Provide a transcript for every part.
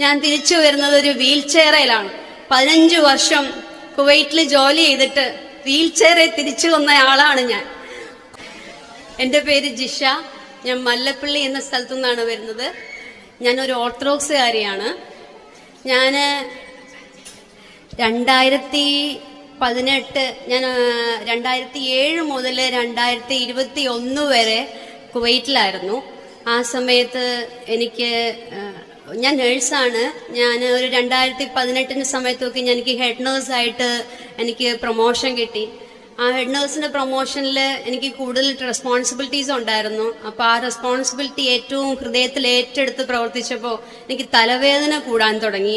ഞാൻ തിരിച്ചു വരുന്നത് ഒരു വീൽ ചെയറിലാണ് പതിനഞ്ച് വർഷം കുവൈറ്റിൽ ജോലി ചെയ്തിട്ട് വീൽ ചെയറിൽ തിരിച്ചു വന്ന ആളാണ് ഞാൻ. എന്റെ പേര് ജിഷ. ഞാൻ മല്ലപ്പള്ളി എന്ന സ്ഥലത്തു നിന്നാണ് വരുന്നത്. ഞാനൊരു ഓർത്തഡോക്സുകാരിയാണ്. ഞാൻ രണ്ടായിരത്തി പതിനെട്ട് ഞാൻ രണ്ടായിരത്തി ഏഴ് മുതൽ രണ്ടായിരത്തി ഇരുപത്തി ഒന്ന് വരെ കുവൈറ്റിലായിരുന്നു. ആ സമയത്ത് എനിക്ക് ഞാൻ നേഴ്സാണ് ഞാൻ ഒരു രണ്ടായിരത്തി പതിനെട്ടിന് സമയത്തൊക്കെ ഞാൻ എനിക്ക് ഹെഡ് നേഴ്സായിട്ട് എനിക്ക് പ്രൊമോഷൻ കിട്ടി. ആ ഹെഡ് നേഴ്സിന്റെ പ്രൊമോഷനിൽ എനിക്ക് കൂടുതൽ റെസ്പോൺസിബിലിറ്റീസ് ഉണ്ടായിരുന്നു. അപ്പോൾ ആ റെസ്പോൺസിബിലിറ്റി ഏറ്റവും ഹൃദയത്തിൽ ഏറ്റെടുത്ത് പ്രവർത്തിച്ചപ്പോൾ എനിക്ക് തലവേദന കൂടാൻ തുടങ്ങി.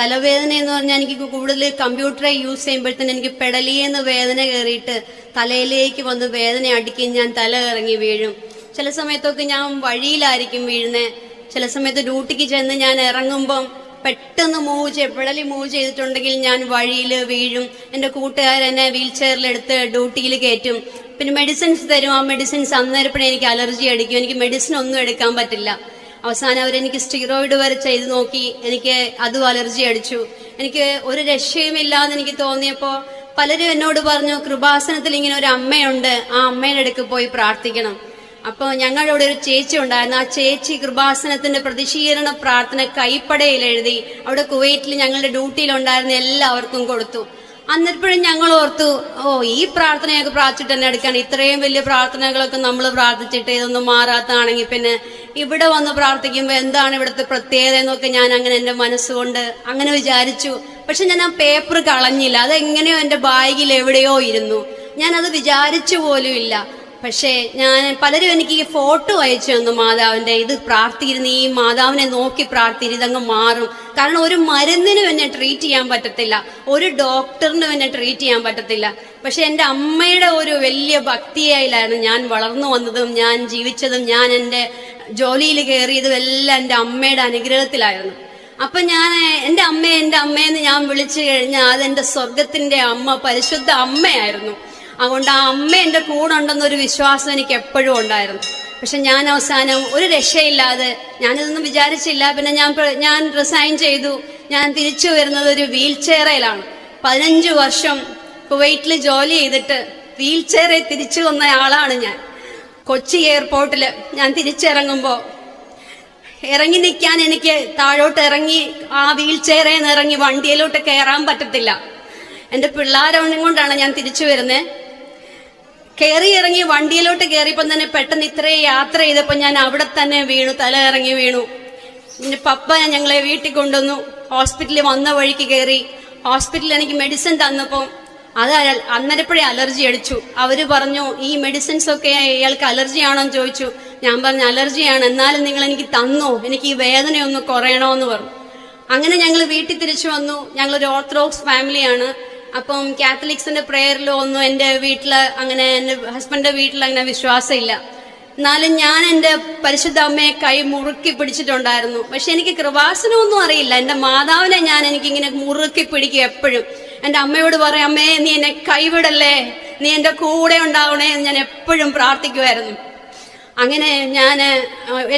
തലവേദന എന്ന് പറഞ്ഞാൽ എനിക്ക് കൂടുതൽ കമ്പ്യൂട്ടറെ യൂസ് ചെയ്യുമ്പോഴത്തേന് എനിക്ക് പെടലിയെന്ന് വേദന കയറിയിട്ട് തലയിലേക്ക് വന്ന് വേദന അടിക്കുകയും ഞാൻ തല ഇറങ്ങി വീഴും. ചില സമയത്തൊക്കെ ഞാൻ വഴിയിലായിരിക്കും വീഴുന്നത് ചില സമയത്ത് ഡ്യൂട്ടിക്ക് ചെന്ന് ഞാൻ ഇറങ്ങുമ്പം പെട്ടെന്ന് മൂവ് ചെയ്ത് പിടലി മൂവ് ചെയ്തിട്ടുണ്ടെങ്കിൽ ഞാൻ വഴിയിൽ വീഴും. എന്റെ കൂട്ടുകാരെന്നെ വീൽ ചെയറിലെടുത്ത് ഡ്യൂട്ടിയിൽ കയറ്റും. പിന്നെ മെഡിസിൻസ് തരും. ആ മെഡിസിൻസ് അന്നേരപ്പോഴേ എനിക്ക് അലർജി അടിക്കും. എനിക്ക് മെഡിസിൻ ഒന്നും എടുക്കാൻ പറ്റില്ല. അവസാനം അവരെനിക്ക് സ്റ്റീറോയിഡ് വരെ ചെയ്ത് നോക്കി. എനിക്ക് അതും അലർജി അടിച്ചു. എനിക്ക് ഒരു രക്ഷയുമില്ലാന്ന് എനിക്ക് തോന്നിയപ്പോൾ പലരും എന്നോട് പറഞ്ഞു കൃപാസനത്തിൽ ഇങ്ങനെ ഒരു അമ്മയുണ്ട്. ആ അമ്മയുടെ അടുക്ക് പോയി പ്രാർത്ഥിക്കണം. അപ്പോൾ ഞങ്ങളുടെ ഒരു ചേച്ചി ഉണ്ടായിരുന്നു. ആ ചേച്ചി കൃപാസനത്തിന്റെ പ്രതിഷീകരണ പ്രാർത്ഥന കൈപ്പടയിൽ എഴുതി അവിടെ കുവൈറ്റിൽ ഞങ്ങളുടെ ഡ്യൂട്ടിയിൽ ഉണ്ടായിരുന്ന എല്ലാവർക്കും കൊടുത്തു. അന്നിപ്പോഴും ഞങ്ങൾ ഓർത്തു ഓ ഈ പ്രാർത്ഥനയൊക്കെ പ്രാർത്ഥിച്ചിട്ട് തന്നെ എടുക്കാൻ ഇത്രയും വലിയ പ്രാർത്ഥനകളൊക്കെ നമ്മൾ പ്രാർത്ഥിച്ചിട്ട് ഇതൊന്നും മാറാത്താണെങ്കിൽ പിന്നെ ഇവിടെ വന്ന് പ്രാർത്ഥിക്കുമ്പോൾ എന്താണ് ഇവിടുത്തെ പ്രത്യേകത എന്നൊക്കെ ഞാൻ അങ്ങനെ എന്റെ മനസ്സുകൊണ്ട് അങ്ങനെ വിചാരിച്ചു. പക്ഷെ ഞാൻ ആ പേപ്പർ കളഞ്ഞില്ല. അതെങ്ങനെയോ എന്റെ ബാഗിൽ എവിടെയോ ഇരുന്നു. ഞാൻ അത് വിചാരിച്ചു പോലും ഇല്ല. പക്ഷേ ഞാൻ പലരും എനിക്ക് ഈ ഫോട്ടോ അയച്ചു തന്നു മാതാവിന്റെ ഇത് പ്രാർത്ഥിരുന്ന് ഈ മാതാവിനെ നോക്കി പ്രാർത്ഥിരു ഇതങ്ങ് മാറും. കാരണം ഒരു മരുന്നിനും എന്നെ ട്രീറ്റ് ചെയ്യാൻ പറ്റത്തില്ല. ഒരു ഡോക്ടറിനും എന്നെ ട്രീറ്റ് ചെയ്യാൻ പറ്റത്തില്ല. പക്ഷെ എന്റെ അമ്മയുടെ ഒരു വലിയ ഭക്തിയായിലാണ് ഞാൻ വളർന്നു വന്നതും ഞാൻ ജീവിച്ചതും ഞാൻ എന്റെ ജോലിയിൽ കയറിയതും എല്ലാം എന്റെ അമ്മയുടെ അനുഗ്രഹത്തിലായിരുന്നു. അപ്പൊ ഞാൻ എന്റെ അമ്മയെ എന്റെ അമ്മയെന്ന് ഞാൻ വിളിച്ചു കഴിഞ്ഞാൽ എന്റെ സ്വർഗത്തിന്റെ അമ്മ പരിശുദ്ധ അമ്മയായിരുന്നു. അതുകൊണ്ട് ആ അമ്മ എന്റെ കൂടെ ഉണ്ടെന്നൊരു വിശ്വാസം എനിക്ക് എപ്പോഴും ഉണ്ടായിരുന്നു. പക്ഷെ ഞാൻ അവസാനം ഒരു രക്ഷയില്ലാതെ ഞാനിതൊന്നും വിചാരിച്ചില്ല. പിന്നെ ഞാൻ ഞാൻ റിസൈൻ ചെയ്തു. ഞാൻ തിരിച്ചു വരുന്നത് ഒരു വീൽ ചെയറിലാണ് പതിനഞ്ച് വർഷം കുവൈറ്റിൽ ജോലി ചെയ്തിട്ട് വീൽ ചെയറിൽ തിരിച്ചു വന്ന ആളാണ് ഞാൻ. കൊച്ചി എയർപോർട്ടിൽ ഞാൻ തിരിച്ചിറങ്ങുമ്പോൾ ഇറങ്ങി നിൽക്കാൻ എനിക്ക് താഴോട്ട് ഇറങ്ങി ആ വീൽ ചെയറിൽ നിന്ന് ഇറങ്ങി വണ്ടിയിലോട്ട് കയറാൻ പറ്റത്തില്ല. എന്റെ പിള്ളേരവനും കൊണ്ടാണ് ഞാൻ തിരിച്ചു വരുന്നത് കയറി ഇറങ്ങി വണ്ടിയിലോട്ട് കയറിയപ്പം തന്നെ പെട്ടെന്ന് ഇത്രയും യാത്ര ചെയ്തപ്പോൾ ഞാൻ അവിടെ തന്നെ വീണു തല ഇറങ്ങി വീണു. പിന്നെ പപ്പ ഞങ്ങളെ വീട്ടിൽ കൊണ്ടുവന്നു. ഹോസ്പിറ്റലിൽ വന്ന വഴിക്ക് കയറി ഹോസ്പിറ്റലിൽ എനിക്ക് മെഡിസിൻ തന്നപ്പോൾ അത് അന്നേരപ്പോഴേ അലർജി അടിച്ചു. അവർ പറഞ്ഞു ഈ മെഡിസിൻസ് ഒക്കെ ഇയാൾക്ക് അലർജി ആണോ എന്ന് ചോദിച്ചു. ഞാൻ പറഞ്ഞു അലർജിയാണ്. എന്നാലും നിങ്ങൾ എനിക്ക് തന്നോ? എനിക്ക് ഈ വേദന ഒന്ന് കുറയണോന്ന് പറഞ്ഞു. അങ്ങനെ ഞങ്ങൾ വീട്ടിൽ തിരിച്ചു വന്നു. ഞങ്ങളൊരു ഓർത്തഡോക്സ് ഫാമിലിയാണ്. അപ്പം കാത്തലിക്സിന്റെ പ്രേയറിലോ ഒന്നും എന്റെ വീട്ടിൽ അങ്ങനെ എന്റെ ഹസ്ബൻഡിന്റെ വീട്ടിൽ അങ്ങനെ വിശ്വാസമില്ല. എന്നാലും ഞാൻ എന്റെ പരിശുദ്ധ അമ്മയെ കൈ മുറുക്കി പിടിച്ചിട്ടുണ്ടായിരുന്നു. പക്ഷെ എനിക്ക് കൃപാസനമൊന്നും അറിയില്ല. എന്റെ മാതാവിനെ ഞാൻ എനിക്കിങ്ങനെ മുറുക്കി പിടിക്കും എപ്പോഴും. എന്റെ അമ്മയോട് പറയും അമ്മേ നീ എന്നെ കൈവിടല്ലേ? നീ എന്റെ കൂടെ ഉണ്ടാവണേ എന്ന് ഞാൻ എപ്പോഴും പ്രാർത്ഥിക്കുമായിരുന്നു. അങ്ങനെ ഞാൻ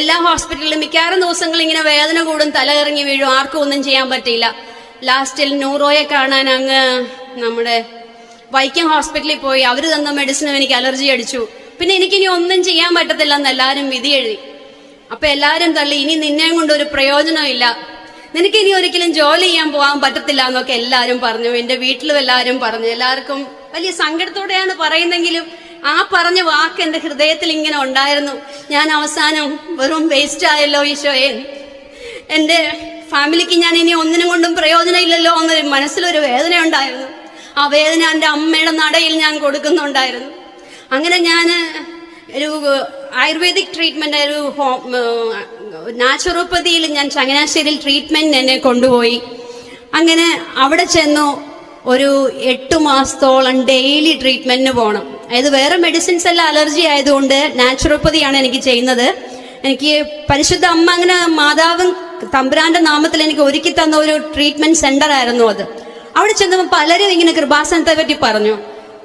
എല്ലാ ഹോസ്പിറ്റലിലും മിക്കവാറും ദിവസങ്ങളിൽ ഇങ്ങനെ വേദന കൂടും തലകറങ്ങി വീഴും. ആർക്കും ഒന്നും ചെയ്യാൻ പറ്റില്ല ലാസ്റ്റിൽ നൂറോയെ കാണാൻ അങ്ങ് നമ്മുടെ വൈക്കം ഹോസ്പിറ്റലിൽ പോയി അവർ തന്ന മെഡിസിനും എനിക്ക് അലർജി അടിച്ചു. പിന്നെ എനിക്കിനി ഒന്നും ചെയ്യാൻ പറ്റത്തില്ല എന്ന് എല്ലാവരും വിധി എഴുതി. അപ്പൊ എല്ലാവരും തള്ളി ഇനി നിന്നെ കൊണ്ട് ഒരു പ്രയോജനമില്ല നിനക്ക് ഇനി ഒരിക്കലും ജോലി ചെയ്യാൻ പോകാൻ പറ്റത്തില്ല എന്നൊക്കെ എല്ലാവരും പറഞ്ഞു. എന്റെ വീട്ടിലും എല്ലാവരും പറഞ്ഞു. എല്ലാവർക്കും വലിയ സങ്കടത്തോടെയാണ് പറയുന്നെങ്കിലും ആ പറഞ്ഞ വാക്ക് എന്റെ ഹൃദയത്തിൽ ഇങ്ങനെ ഉണ്ടായിരുന്നു. ഞാൻ അവസാനം വെറും വേസ്റ്റ് ആയല്ലോ ഈശോയെ. എന്റെ ഫാമിലിക്ക് ഞാൻ ഇനി ഒന്നിനും കൊണ്ടും പ്രയോജനമില്ലല്ലോ എന്നൊരു മനസ്സിലൊരു വേദന ഉണ്ടായിരുന്നു ആ വേദന എന്റെ അമ്മയുടെ നടയിൽ ഞാൻ കൊടുക്കുന്നുണ്ടായിരുന്നു. അങ്ങനെ ഞാൻ ഒരു ആയുർവേദിക് ട്രീറ്റ്മെന്റ് ഒരു ഹോം നാച്ചുറോപ്പതിയിൽ ഞാൻ ചങ്ങനാശ്ശേരിയിൽ ട്രീറ്റ്മെന്റ് എന്നെ കൊണ്ടുപോയി. അങ്ങനെ അവിടെ ചെന്നു ഒരു എട്ട് മാസത്തോളം ഡെയിലി ട്രീറ്റ്മെന്റിന് പോകണം അതായത് വേറെ മെഡിസിൻസ് എല്ലാം അലർജി ആയതുകൊണ്ട് നാച്ചുറോപ്പതിയാണ് എനിക്ക് ചെയ്യുന്നത്. എനിക്ക് പരിശുദ്ധ അമ്മ അങ്ങനെ മാതാവും തമ്പുരാന്റെ നാമത്തിൽ എനിക്ക് ഒരുക്കി തന്ന ഒരു ട്രീറ്റ്മെന്റ് സെന്റർ ആയിരുന്നു അത്. അവിടെ ചെന്നപ്പോൾ പലരും ഇങ്ങനെ കൃപാസനത്തെ പറ്റി പറഞ്ഞു.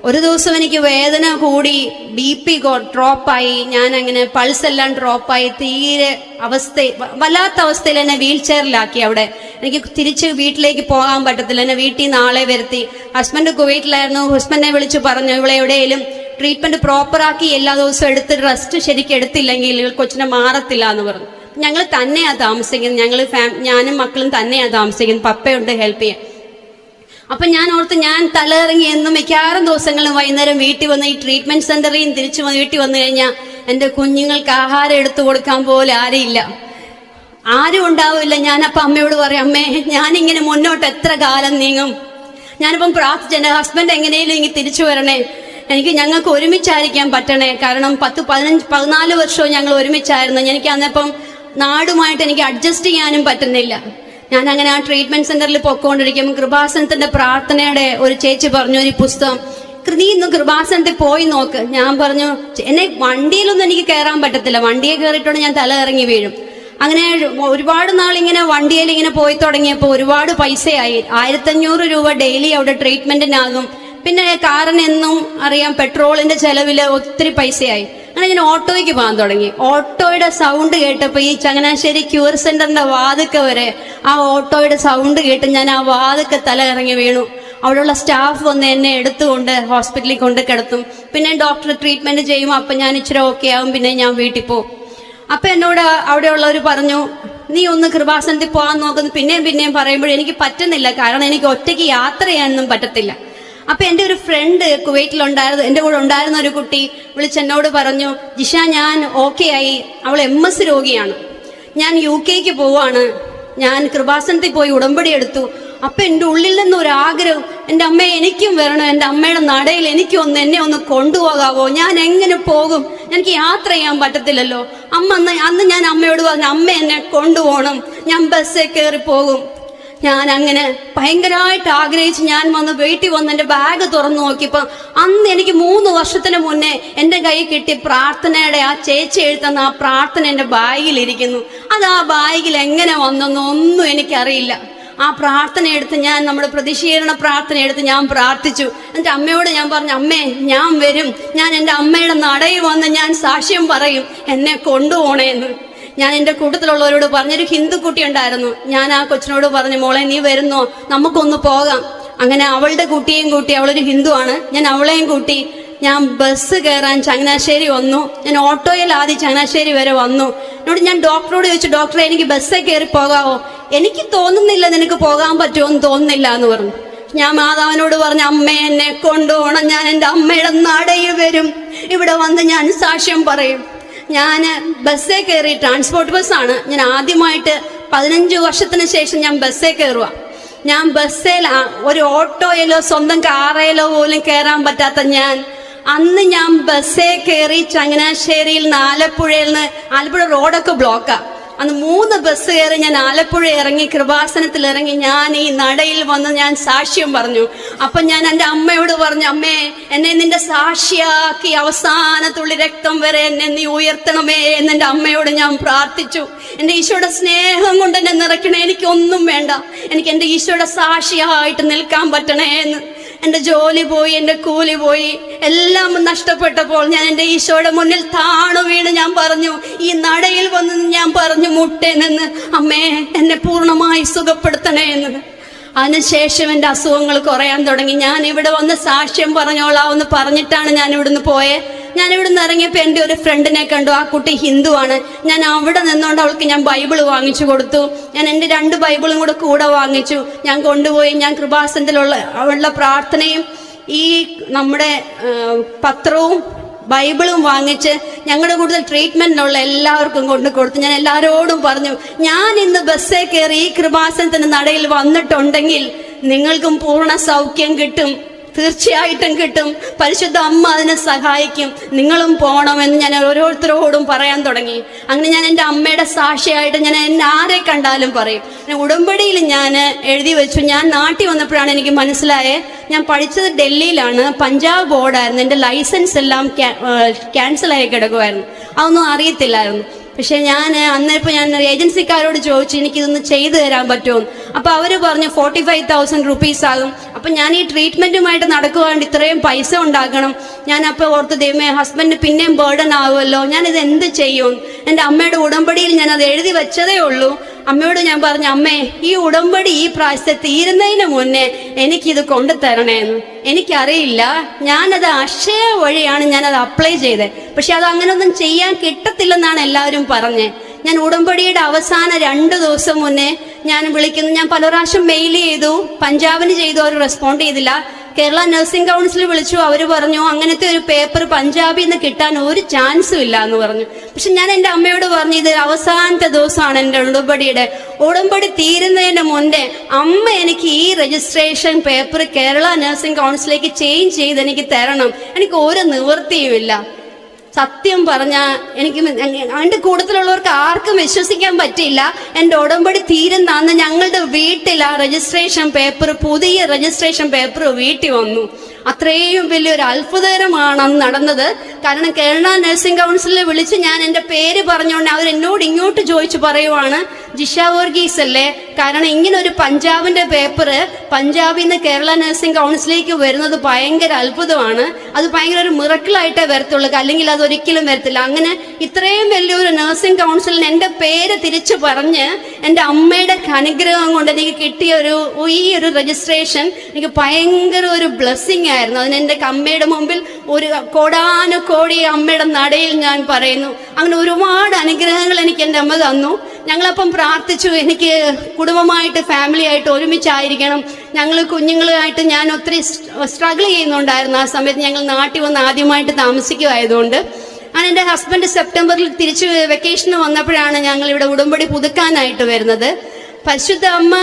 ഒരു ദിവസം എനിക്ക് വേദന കൂടി ബി പി ഡ്രോപ്പായി ഞാൻ അങ്ങനെ പൾസ് എല്ലാം ഡ്രോപ്പായി തീരെ അവസ്ഥ വല്ലാത്ത അവസ്ഥയിൽ എന്നെ വീൽ ചെയറിലാക്കി അവിടെ. എനിക്ക് തിരിച്ച് വീട്ടിലേക്ക് പോകാൻ പറ്റത്തില്ല. എന്നെ വീട്ടിൽ നിന്ന് ആളെ വരുത്തി. ഹസ്ബൻഡ് കുവൈറ്റിലായിരുന്നു. ഹസ്ബൻഡിനെ വിളിച്ച് പറഞ്ഞു ഇവിടെ എവിടെയെങ്കിലും ട്രീറ്റ്മെന്റ് പ്രോപ്പറാക്കി എല്ലാ ദിവസവും എടുത്ത് റെസ്റ്റ് ശരിക്കും എടുത്തില്ലെങ്കിൽ കൊച്ചിനെ മാറത്തില്ല എന്ന് പറഞ്ഞു. ഞങ്ങൾ തന്നെയാണ് താമസിക്കുന്നത്. ഞങ്ങൾ ഞാനും മക്കളും തന്നെയാണ് താമസിക്കുന്നത്. പപ്പയുണ്ട് ഹെൽപ്പ് ചെയ്യാൻ. അപ്പൊ ഞാൻ ഓർത്ത് ഞാൻ തലയിറങ്ങി എന്നും മിക്കവാറും ദിവസങ്ങളും വൈകുന്നേരം വീട്ടിൽ വന്ന് ഈ ട്രീറ്റ്മെന്റ് സെന്ററിൽ നിന്ന് തിരിച്ചു വന്ന് വീട്ടിൽ വന്നു കഴിഞ്ഞാൽ എന്റെ കുഞ്ഞുങ്ങൾക്ക് ആഹാരം എടുത്തു കൊടുക്കാൻ പോലെ ആരെയില്ല ആരും ഉണ്ടാവില്ല. ഞാൻ ഞാനപ്പം അമ്മയോട് പറയും അമ്മേ ഞാനിങ്ങനെ മുന്നോട്ട് എത്ര കാലം നീങ്ങും? ഞാനിപ്പം പ്രാർത്ഥിച്ച എന്റെ ഹസ്ബൻഡ് എങ്ങനെയും ഇങ്ങനെ തിരിച്ചു വരണേ. എനിക്ക് ഞങ്ങൾക്ക് ഒരുമിച്ചായിരിക്കാൻ പറ്റണേ. കാരണം പത്ത് പതിനഞ്ച് പതിനാല് വർഷവും ഞങ്ങൾ ഒരുമിച്ചായിരുന്നു. എനിക്ക് അന്നപ്പം നാടുമായിട്ട് എനിക്ക് അഡ്ജസ്റ്റ് ചെയ്യാനും പറ്റുന്നില്ല. ഞാൻ അങ്ങനെ ആ ട്രീറ്റ്മെന്റ് സെന്ററിൽ പൊക്കോണ്ടിരിക്കും കൃപാസനത്തിന്റെ പ്രാർത്ഥനയുടെ ഒരു ചേച്ചി പറഞ്ഞു ഒരു പുസ്തകം. നീ ഇന്ന് കൃപാസനത്തിൽ പോയി നോക്ക്. ഞാൻ പറഞ്ഞു എന്നെ വണ്ടിയിലൊന്നും എനിക്ക് കയറാൻ പറ്റത്തില്ല. വണ്ടിയെ കയറിയിട്ടുണ്ട് ഞാൻ തല ഇറങ്ങി വീഴും. അങ്ങനെ ഒരുപാട് നാൾ ഇങ്ങനെ വണ്ടിയിൽ ഇങ്ങനെ പോയി തുടങ്ങിയപ്പോൾ ഒരുപാട് പൈസയായി. ആയിരത്തഞ്ഞൂറ് രൂപ ഡെയിലി അവിടെ ട്രീറ്റ്മെന്റിനാകും പിന്നെ കാറിന് എന്നും അറിയാം പെട്രോളിന്റെ ചെലവിൽ ഒത്തിരി പൈസയായി. അങ്ങനെ ഞാൻ ഓട്ടോയ്ക്ക് പോകാൻ തുടങ്ങി. ഓട്ടോയുടെ സൗണ്ട് കേട്ടപ്പോൾ ഈ ചങ്ങനാശ്ശേരി ക്യൂർ സെന്ററിന്റെ വാതുക്ക വരെ ആ ഓട്ടോയുടെ സൗണ്ട് കേട്ട് ഞാൻ ആ വാതുക്ക തല ഇറങ്ങി വീണു. അവിടെയുള്ള സ്റ്റാഫ് വന്ന് എന്നെ എടുത്തുകൊണ്ട് ഹോസ്പിറ്റലിൽ കൊണ്ട് കിടത്തും. പിന്നെ ഡോക്ടർ ട്രീറ്റ്മെന്റ് ചെയ്യും അപ്പൊ ഞാൻ ഇച്ചിരി ഓക്കെ ആവും പിന്നെ ഞാൻ വീട്ടിൽ പോകും അപ്പൊ എന്നോട് അവിടെയുള്ളവർ പറഞ്ഞു നീ ഒന്ന് കൃപാസനത്തിൽ പോകാൻ നോക്കുന്നു പിന്നെയും പിന്നെയും പറയുമ്പോഴും എനിക്ക് പറ്റുന്നില്ല. കാരണം എനിക്ക് ഒറ്റയ്ക്ക് യാത്ര ചെയ്യാനൊന്നും പറ്റത്തില്ല. അപ്പൊ എന്റെ ഒരു ഫ്രണ്ട് കുവൈറ്റിൽ ഉണ്ടായിരുന്നു എന്റെ കൂടെ ഉണ്ടായിരുന്ന ഒരു കുട്ടി വിളിച്ച് എന്നോട് പറഞ്ഞു ജിഷ ഞാൻ ഓക്കെ ആയി. അവൾ എം എസ് രോഗിയാണ്. ഞാൻ യു കെക്ക് പോവാണ്. ഞാൻ കൃപാസനത്തിൽ പോയി ഉടമ്പടി എടുത്തു. അപ്പൊ എന്റെ ഉള്ളിൽ നിന്ന് ഒരു ആഗ്രഹം എന്റെ അമ്മ എനിക്കും വരണം എന്റെ അമ്മയുടെ നടയിൽ എനിക്കും ഒന്ന് എന്നെ ഒന്ന് കൊണ്ടുപോകാവോ? ഞാൻ എങ്ങനെ പോകും? എനിക്ക് യാത്ര ചെയ്യാൻ പറ്റത്തില്ലല്ലോ. അമ്മ അന്ന് അന്ന് ഞാൻ അമ്മയോട് പറഞ്ഞു അമ്മ എന്നെ കൊണ്ടുപോകണം. ഞാൻ ബസ്സിൽ കയറി പോകും ഞാൻ അങ്ങനെ ഭയങ്കരമായിട്ട് ആഗ്രഹിച്ച് ഞാൻ വന്ന് വീട്ടിൽ വന്ന് എന്റെ ബാഗ് തുറന്നു നോക്കിയപ്പോൾ അന്ന് എനിക്ക് മൂന്ന് വർഷത്തിന് മുന്നേ എന്റെ കൈ കിട്ടി പ്രാർത്ഥനയുടെ ആ ചേച്ചി എഴുത്തുന്ന ആ പ്രാർത്ഥന എന്റെ ബാഗിലിരിക്കുന്നു അത് ആ ബാഗിൽ എങ്ങനെ വന്നെന്ന് ഒന്നും എനിക്കറിയില്ല. ആ പ്രാർത്ഥന എടുത്ത് ഞാൻ നമ്മുടെ പ്രതിഷേധന പ്രാർത്ഥന എടുത്ത് ഞാൻ പ്രാർത്ഥിച്ചു. എന്റെ അമ്മയോട് ഞാൻ പറഞ്ഞു അമ്മേ ഞാൻ വരും. ഞാൻ എന്റെ അമ്മയുടെ നടയിൽ വന്ന് ഞാൻ സാക്ഷ്യം പറയും. എന്നെ കൊണ്ടുപോണേന്ന് ഞാൻ എന്റെ കൂട്ടത്തിലുള്ളവരോട് പറഞ്ഞൊരു ഹിന്ദു കുട്ടി ഉണ്ടായിരുന്നു. ഞാൻ ആ കൊച്ചിനോട് പറഞ്ഞു മോളെ നീ വരുന്നോ? നമുക്കൊന്ന് പോകാം. അങ്ങനെ അവളുടെ കുട്ടിയെയും കൂട്ടി അവളൊരു ഹിന്ദു ആണ് ഞാൻ അവളെയും കൂട്ടി ഞാൻ ബസ് കയറാൻ ചങ്ങനാശ്ശേരി വന്നു. ഞാൻ ഓട്ടോയിൽ ആദ്യം ചങ്ങനാശ്ശേരി വരെ വന്നു. എന്നോട് ഞാൻ ഡോക്ടറോട് ചോദിച്ചു ഡോക്ടറെ എനിക്ക് ബസ്സേ കയറി പോകാവോ? എനിക്ക് തോന്നുന്നില്ല നിനക്ക് പോകാൻ പറ്റുമോന്ന് തോന്നുന്നില്ല എന്ന് പറഞ്ഞു. ഞാൻ മാതാവിനോട് പറഞ്ഞ അമ്മ എന്നെ കൊണ്ടുപോകണം. ഞാൻ എന്റെ അമ്മയുടെ നടയിൽ വരും. ഇവിടെ വന്ന് ഞാൻ സാക്ഷ്യം പറയും. ഞാൻ ബസ്സേ കയറി ട്രാൻസ്പോർട്ട് ബസ്സാണ് ഞാൻ ആദ്യമായിട്ട് പതിനഞ്ച് വർഷത്തിന് ശേഷം ഞാൻ ബസ്സേ കയറുക ഞാൻ ബസ്സിൽ ഒരു ഓട്ടോയിലോ സ്വന്തം കാറയിലോ പോലും കയറാൻ പറ്റാത്ത ഞാൻ. അന്ന് ഞാൻ ബസ്സേ കയറി ചങ്ങനാശ്ശേരിയിൽ നിന്ന് ആലപ്പുഴയിൽ നിന്ന് ആലപ്പുഴ റോഡൊക്കെ ബ്ലോക്കാ അന്ന് മൂന്ന് ബസ് കയറി ഞാൻ ആലപ്പുഴ ഇറങ്ങി കൃപാസനത്തിൽ ഇറങ്ങി ഞാൻ ഈ നടയിൽ വന്ന് ഞാൻ സാക്ഷ്യം പറഞ്ഞു. അപ്പം ഞാൻ എന്റെ അമ്മയോട് പറഞ്ഞു അമ്മേ എന്നെ നിന്റെ സാക്ഷിയാക്കി അവസാനത്തുള്ളി രക്തം വരെ എന്നെ നീ ഉയർത്തണമേ എന്ന് എന്റെ അമ്മയോട് ഞാൻ പ്രാർത്ഥിച്ചു. എന്റെ ഈശോയുടെ സ്നേഹം കൊണ്ട് എന്നെ നിറയ്ക്കണേ എനിക്കൊന്നും വേണ്ട. എനിക്ക് എന്റെ ഈശോയുടെ സാക്ഷിയായിട്ട് നിൽക്കാൻ പറ്റണേ എന്ന് എന്റെ ജോലി പോയി എന്റെ കൂലി പോയി എല്ലാം നഷ്ടപ്പെട്ടപ്പോൾ ഞാൻ എന്റെ ഈശോയുടെ മുന്നിൽ താണു വീണ് ഞാൻ പറഞ്ഞു ഈ നടയിൽ വന്ന് ഞാൻ പറഞ്ഞു മുട്ടേ നിന്ന് അമ്മേ എന്നെ പൂർണമായി സുഖപ്പെടുത്തണേ എന്ന്. അതിനുശേഷം എന്റെ അസുഖങ്ങൾ കുറയാൻ തുടങ്ങി. ഞാൻ ഇവിടെ വന്ന് സാക്ഷ്യം പറഞ്ഞോളാം എന്ന് പറഞ്ഞിട്ടാണ് ഞാൻ ഇവിടുന്ന് പോയെ. ഞാൻ ഇവിടെ നിന്ന് ഇറങ്ങിയപ്പോൾ എന്റെ ഒരു ഫ്രണ്ടിനെ കണ്ടു. ആ കുട്ടി ഹിന്ദുവാണ്. ഞാൻ അവിടെ നിന്നുകൊണ്ട് അവൾക്ക് ഞാൻ ബൈബിൾ വാങ്ങിച്ചു കൊടുത്തു. ഞാൻ എന്റെ രണ്ട് ബൈബിളും കൂടെ കൂടെ വാങ്ങിച്ചു. ഞാൻ കൊണ്ടുപോയി. ഞാൻ കൃപാസനത്തിലുള്ള അവളുടെ പ്രാർത്ഥനയും ഈ നമ്മുടെ പത്രവും ബൈബിളും വാങ്ങിച്ച് ഞങ്ങളുടെ കൂടുതൽ ട്രീറ്റ്മെന്റിനുള്ള എല്ലാവർക്കും കൊണ്ട് കൊടുത്തു. ഞാൻ എല്ലാവരോടും പറഞ്ഞു ഞാൻ ഇന്ന് ബസ്സേ കയറി ഈ കൃപാസനത്തിന് നടയിൽ വന്നിട്ടുണ്ടെങ്കിൽ നിങ്ങൾക്കും പൂർണ സൗഖ്യം കിട്ടും. തീർച്ചയായിട്ടും കിട്ടും. പരിശുദ്ധ അമ്മ അതിനെ സഹായിക്കും. നിങ്ങളും പോകണമെന്ന് ഞാൻ ഓരോരുത്തരോടും പറയാൻ തുടങ്ങി. അങ്ങനെ ഞാൻ എന്റെ അമ്മയുടെ സാക്ഷിയായിട്ട് ഞാൻ എന്നെ ആരെ കണ്ടാലും പറയും. ഉടമ്പടിയിൽ ഞാൻ എഴുതി വെച്ചു. ഞാൻ നാട്ടിൽ വന്നപ്പോഴാണ് എനിക്ക് മനസ്സിലായേ ഞാൻ പഠിച്ചത് ഡൽഹിയിലാണ്. പഞ്ചാബ് ബോർഡായിരുന്നു. എന്റെ ലൈസൻസ് എല്ലാം ക്യാൻസലായി കിടക്കുമായിരുന്നു അതൊന്നും അറിയത്തില്ലായിരുന്നു. പക്ഷെ ഞാൻ അന്നേരപ്പോൾ ഞാൻ ഏജൻസിക്കാരോട് ചോദിച്ചു എനിക്കിതൊന്ന് ചെയ്തു തരാൻ പറ്റുമോ? അപ്പോൾ അവർ പറഞ്ഞു ഫോർട്ടി ഫൈവ് തൗസൻഡ് റുപ്പീസ് ആകും. അപ്പം ഞാൻ ഈ ട്രീറ്റ്മെന്റുമായിട്ട് നടക്കുവാണ്ട് ഇത്രയും പൈസ ഉണ്ടാക്കണം. ഞാൻ അപ്പോൾ ഓർത്ത് ദൈവമേ ഹസ്ബൻഡ് പിന്നെയും ബേർഡൻ ആവുമല്ലോ. ഞാനിത് എന്ത് ചെയ്യും? എന്റെ അമ്മയുടെ ഉടമ്പടിയിൽ ഞാൻ അത് എഴുതി വെച്ചതേ ഉള്ളൂ. അമ്മയോട് ഞാൻ പറഞ്ഞു അമ്മേ ഈ ഉടമ്പടി ഈ പ്രാവശ്യത്തെ തീരുന്നതിന് മുന്നേ എനിക്കിത് കൊണ്ടു തരണേന്ന് എനിക്കറിയില്ല ഞാനത് അക്ഷയ വഴിയാണ് ഞാനത് അപ്ലൈ ചെയ്തത് പക്ഷെ അത് അങ്ങനൊന്നും ചെയ്യാൻ കിട്ടത്തില്ലെന്നാണ് എല്ലാവരും പറഞ്ഞത് ഞാൻ ഉടമ്പടിയുടെ അവസാന രണ്ട് ദിവസം മുന്നേ ഞാൻ വിളിക്കുന്നു. ഞാൻ പല പ്രാവശ്യം മെയിൽ ചെയ്തു പഞ്ചാബിന് ചെയ്തു അവർ റെസ്പോണ്ട് ചെയ്തില്ല. കേരള നഴ്സിംഗ് കൗൺസിൽ വിളിച്ചു. അവർ പറഞ്ഞു അങ്ങനത്തെ ഒരു പേപ്പർ പഞ്ചാബിൽ നിന്ന് കിട്ടാൻ ഒരു ചാൻസും ഇല്ല എന്ന് പറഞ്ഞു. പക്ഷെ ഞാൻ എന്റെ അമ്മയോട് പറഞ്ഞു ഇത് അവസാനത്തെ ദിവസമാണ് എന്റെ ഉടമ്പടിയുടെ. ഉടമ്പടി തീരുന്നതിന് മുന്നേ അമ്മ എനിക്ക് ഈ രജിസ്ട്രേഷൻ പേപ്പർ കേരള നഴ്സിംഗ് കൗൺസിലേക്ക് ചേഞ്ച് ചെയ്ത് എനിക്ക് തരണം. എനിക്ക് ഒരു നിവൃത്തിയുമില്ല. സത്യം പറഞ്ഞ എനിക്ക് അതിന്റെ കൂട്ടത്തിലുള്ളവർക്ക് ആർക്കും വിശ്വസിക്കാൻ പറ്റില്ല എന്റെ ഉടമ്പടി തീരുന്നാന്ന് ഞങ്ങളുടെ വീട്ടിൽ ആ രജിസ്ട്രേഷൻ പേപ്പർ പുതിയ രജിസ്ട്രേഷൻ പേപ്പർ വീട്ടിൽ വന്നു. അത്രയും വലിയൊരു അത്ഭുതകരമാണ് അന്ന് നടന്നത്. കാരണം കേരള നഴ്സിംഗ് കൗൺസിലിൽ വിളിച്ച് ഞാൻ എന്റെ പേര് പറഞ്ഞുകൊണ്ട് അവരെന്നോട് ഇങ്ങോട്ട് ചോദിച്ചു പറയുവാണ് ജിഷ വർഗീസ് അല്ലേ കാരണം ഇങ്ങനെ ഒരു പഞ്ചാബിന്റെ പേപ്പർ പഞ്ചാബിൽ നിന്ന് കേരള നഴ്സിംഗ് കൗൺസിലേക്ക് വരുന്നത് ഭയങ്കര അത്ഭുതമാണ്. അത് ഭയങ്കര ഒരു മിറക്കിളായിട്ടേ വരത്തുള്ളൂ. അല്ലെങ്കിൽ അത് ഒരിക്കലും വരത്തില്ല. അങ്ങനെ ഇത്രയും വലിയൊരു നഴ്സിംഗ് കൗൺസിലിന് എന്റെ പേര് തിരിച്ചു പറഞ്ഞ് എന്റെ അമ്മയുടെ അനുഗ്രഹം കൊണ്ട് എനിക്ക് കിട്ടിയ ഒരു ഈ ഒരു രജിസ്ട്രേഷൻ എനിക്ക് ഭയങ്കര ഒരു ബ്ലെസ്സിങ് ആയിരുന്നു. അതിന് എന്റെ അമ്മയുടെ മുമ്പിൽ ഒരു കോടാനുകോടി അമ്മയുടെ നടയിൽ ഞാൻ പറയുന്നു. അങ്ങനെ ഒരുപാട് അനുഗ്രഹങ്ങൾ എനിക്ക് എന്റെ അമ്മ തന്നു. ഞങ്ങളപ്പം പ്രാർത്ഥിച്ചു എനിക്ക് കുടുംബമായിട്ട് ഫാമിലി ആയിട്ട് ഒരുമിച്ചായിരിക്കണം. ഞങ്ങൾ കുഞ്ഞുങ്ങളുമായിട്ട് ഞാൻ ഒത്തിരി സ്ട്രഗിൾ ചെയ്യുന്നുണ്ടായിരുന്നു. ആ സമയത്ത് ഞങ്ങൾ നാട്ടിൽ വന്ന് ആദ്യമായിട്ട് താമസിക്കുമായതുകൊണ്ട് അങ്ങനെ എന്റെ ഹസ്ബൻഡ് സെപ്റ്റംബറിൽ തിരിച്ച് വെക്കേഷന് വന്നപ്പോഴാണ് ഞങ്ങൾ ഇവിടെ ഉടമ്പടി പുതുക്കാനായിട്ട് വരുന്നത്. പരിശുദ്ധ അമ്മ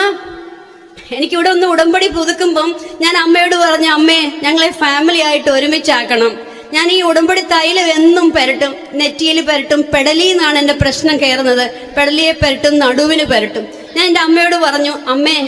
എനിക്കിവിടെ ഒന്ന് ഉടമ്പടി പുതുക്കുമ്പം ഞാൻ അമ്മയോട് പറഞ്ഞു അമ്മേ ഞങ്ങളെ ഫാമിലി ആയിട്ട് ഒരുമിച്ചാക്കണം. ഞാൻ ഈ ഉടമ്പടി തൈലം എന്നും പെരട്ടും നെറ്റിയിൽ പെരട്ടും പെടലി എന്നാണ് എന്റെ പ്രശ്നം കയറുന്നത്. പെടലിയെ പെരട്ടും നടുവിന് പെരട്ടും. ഞാൻ എന്റെ അമ്മയോട് പറഞ്ഞു അമ്മേ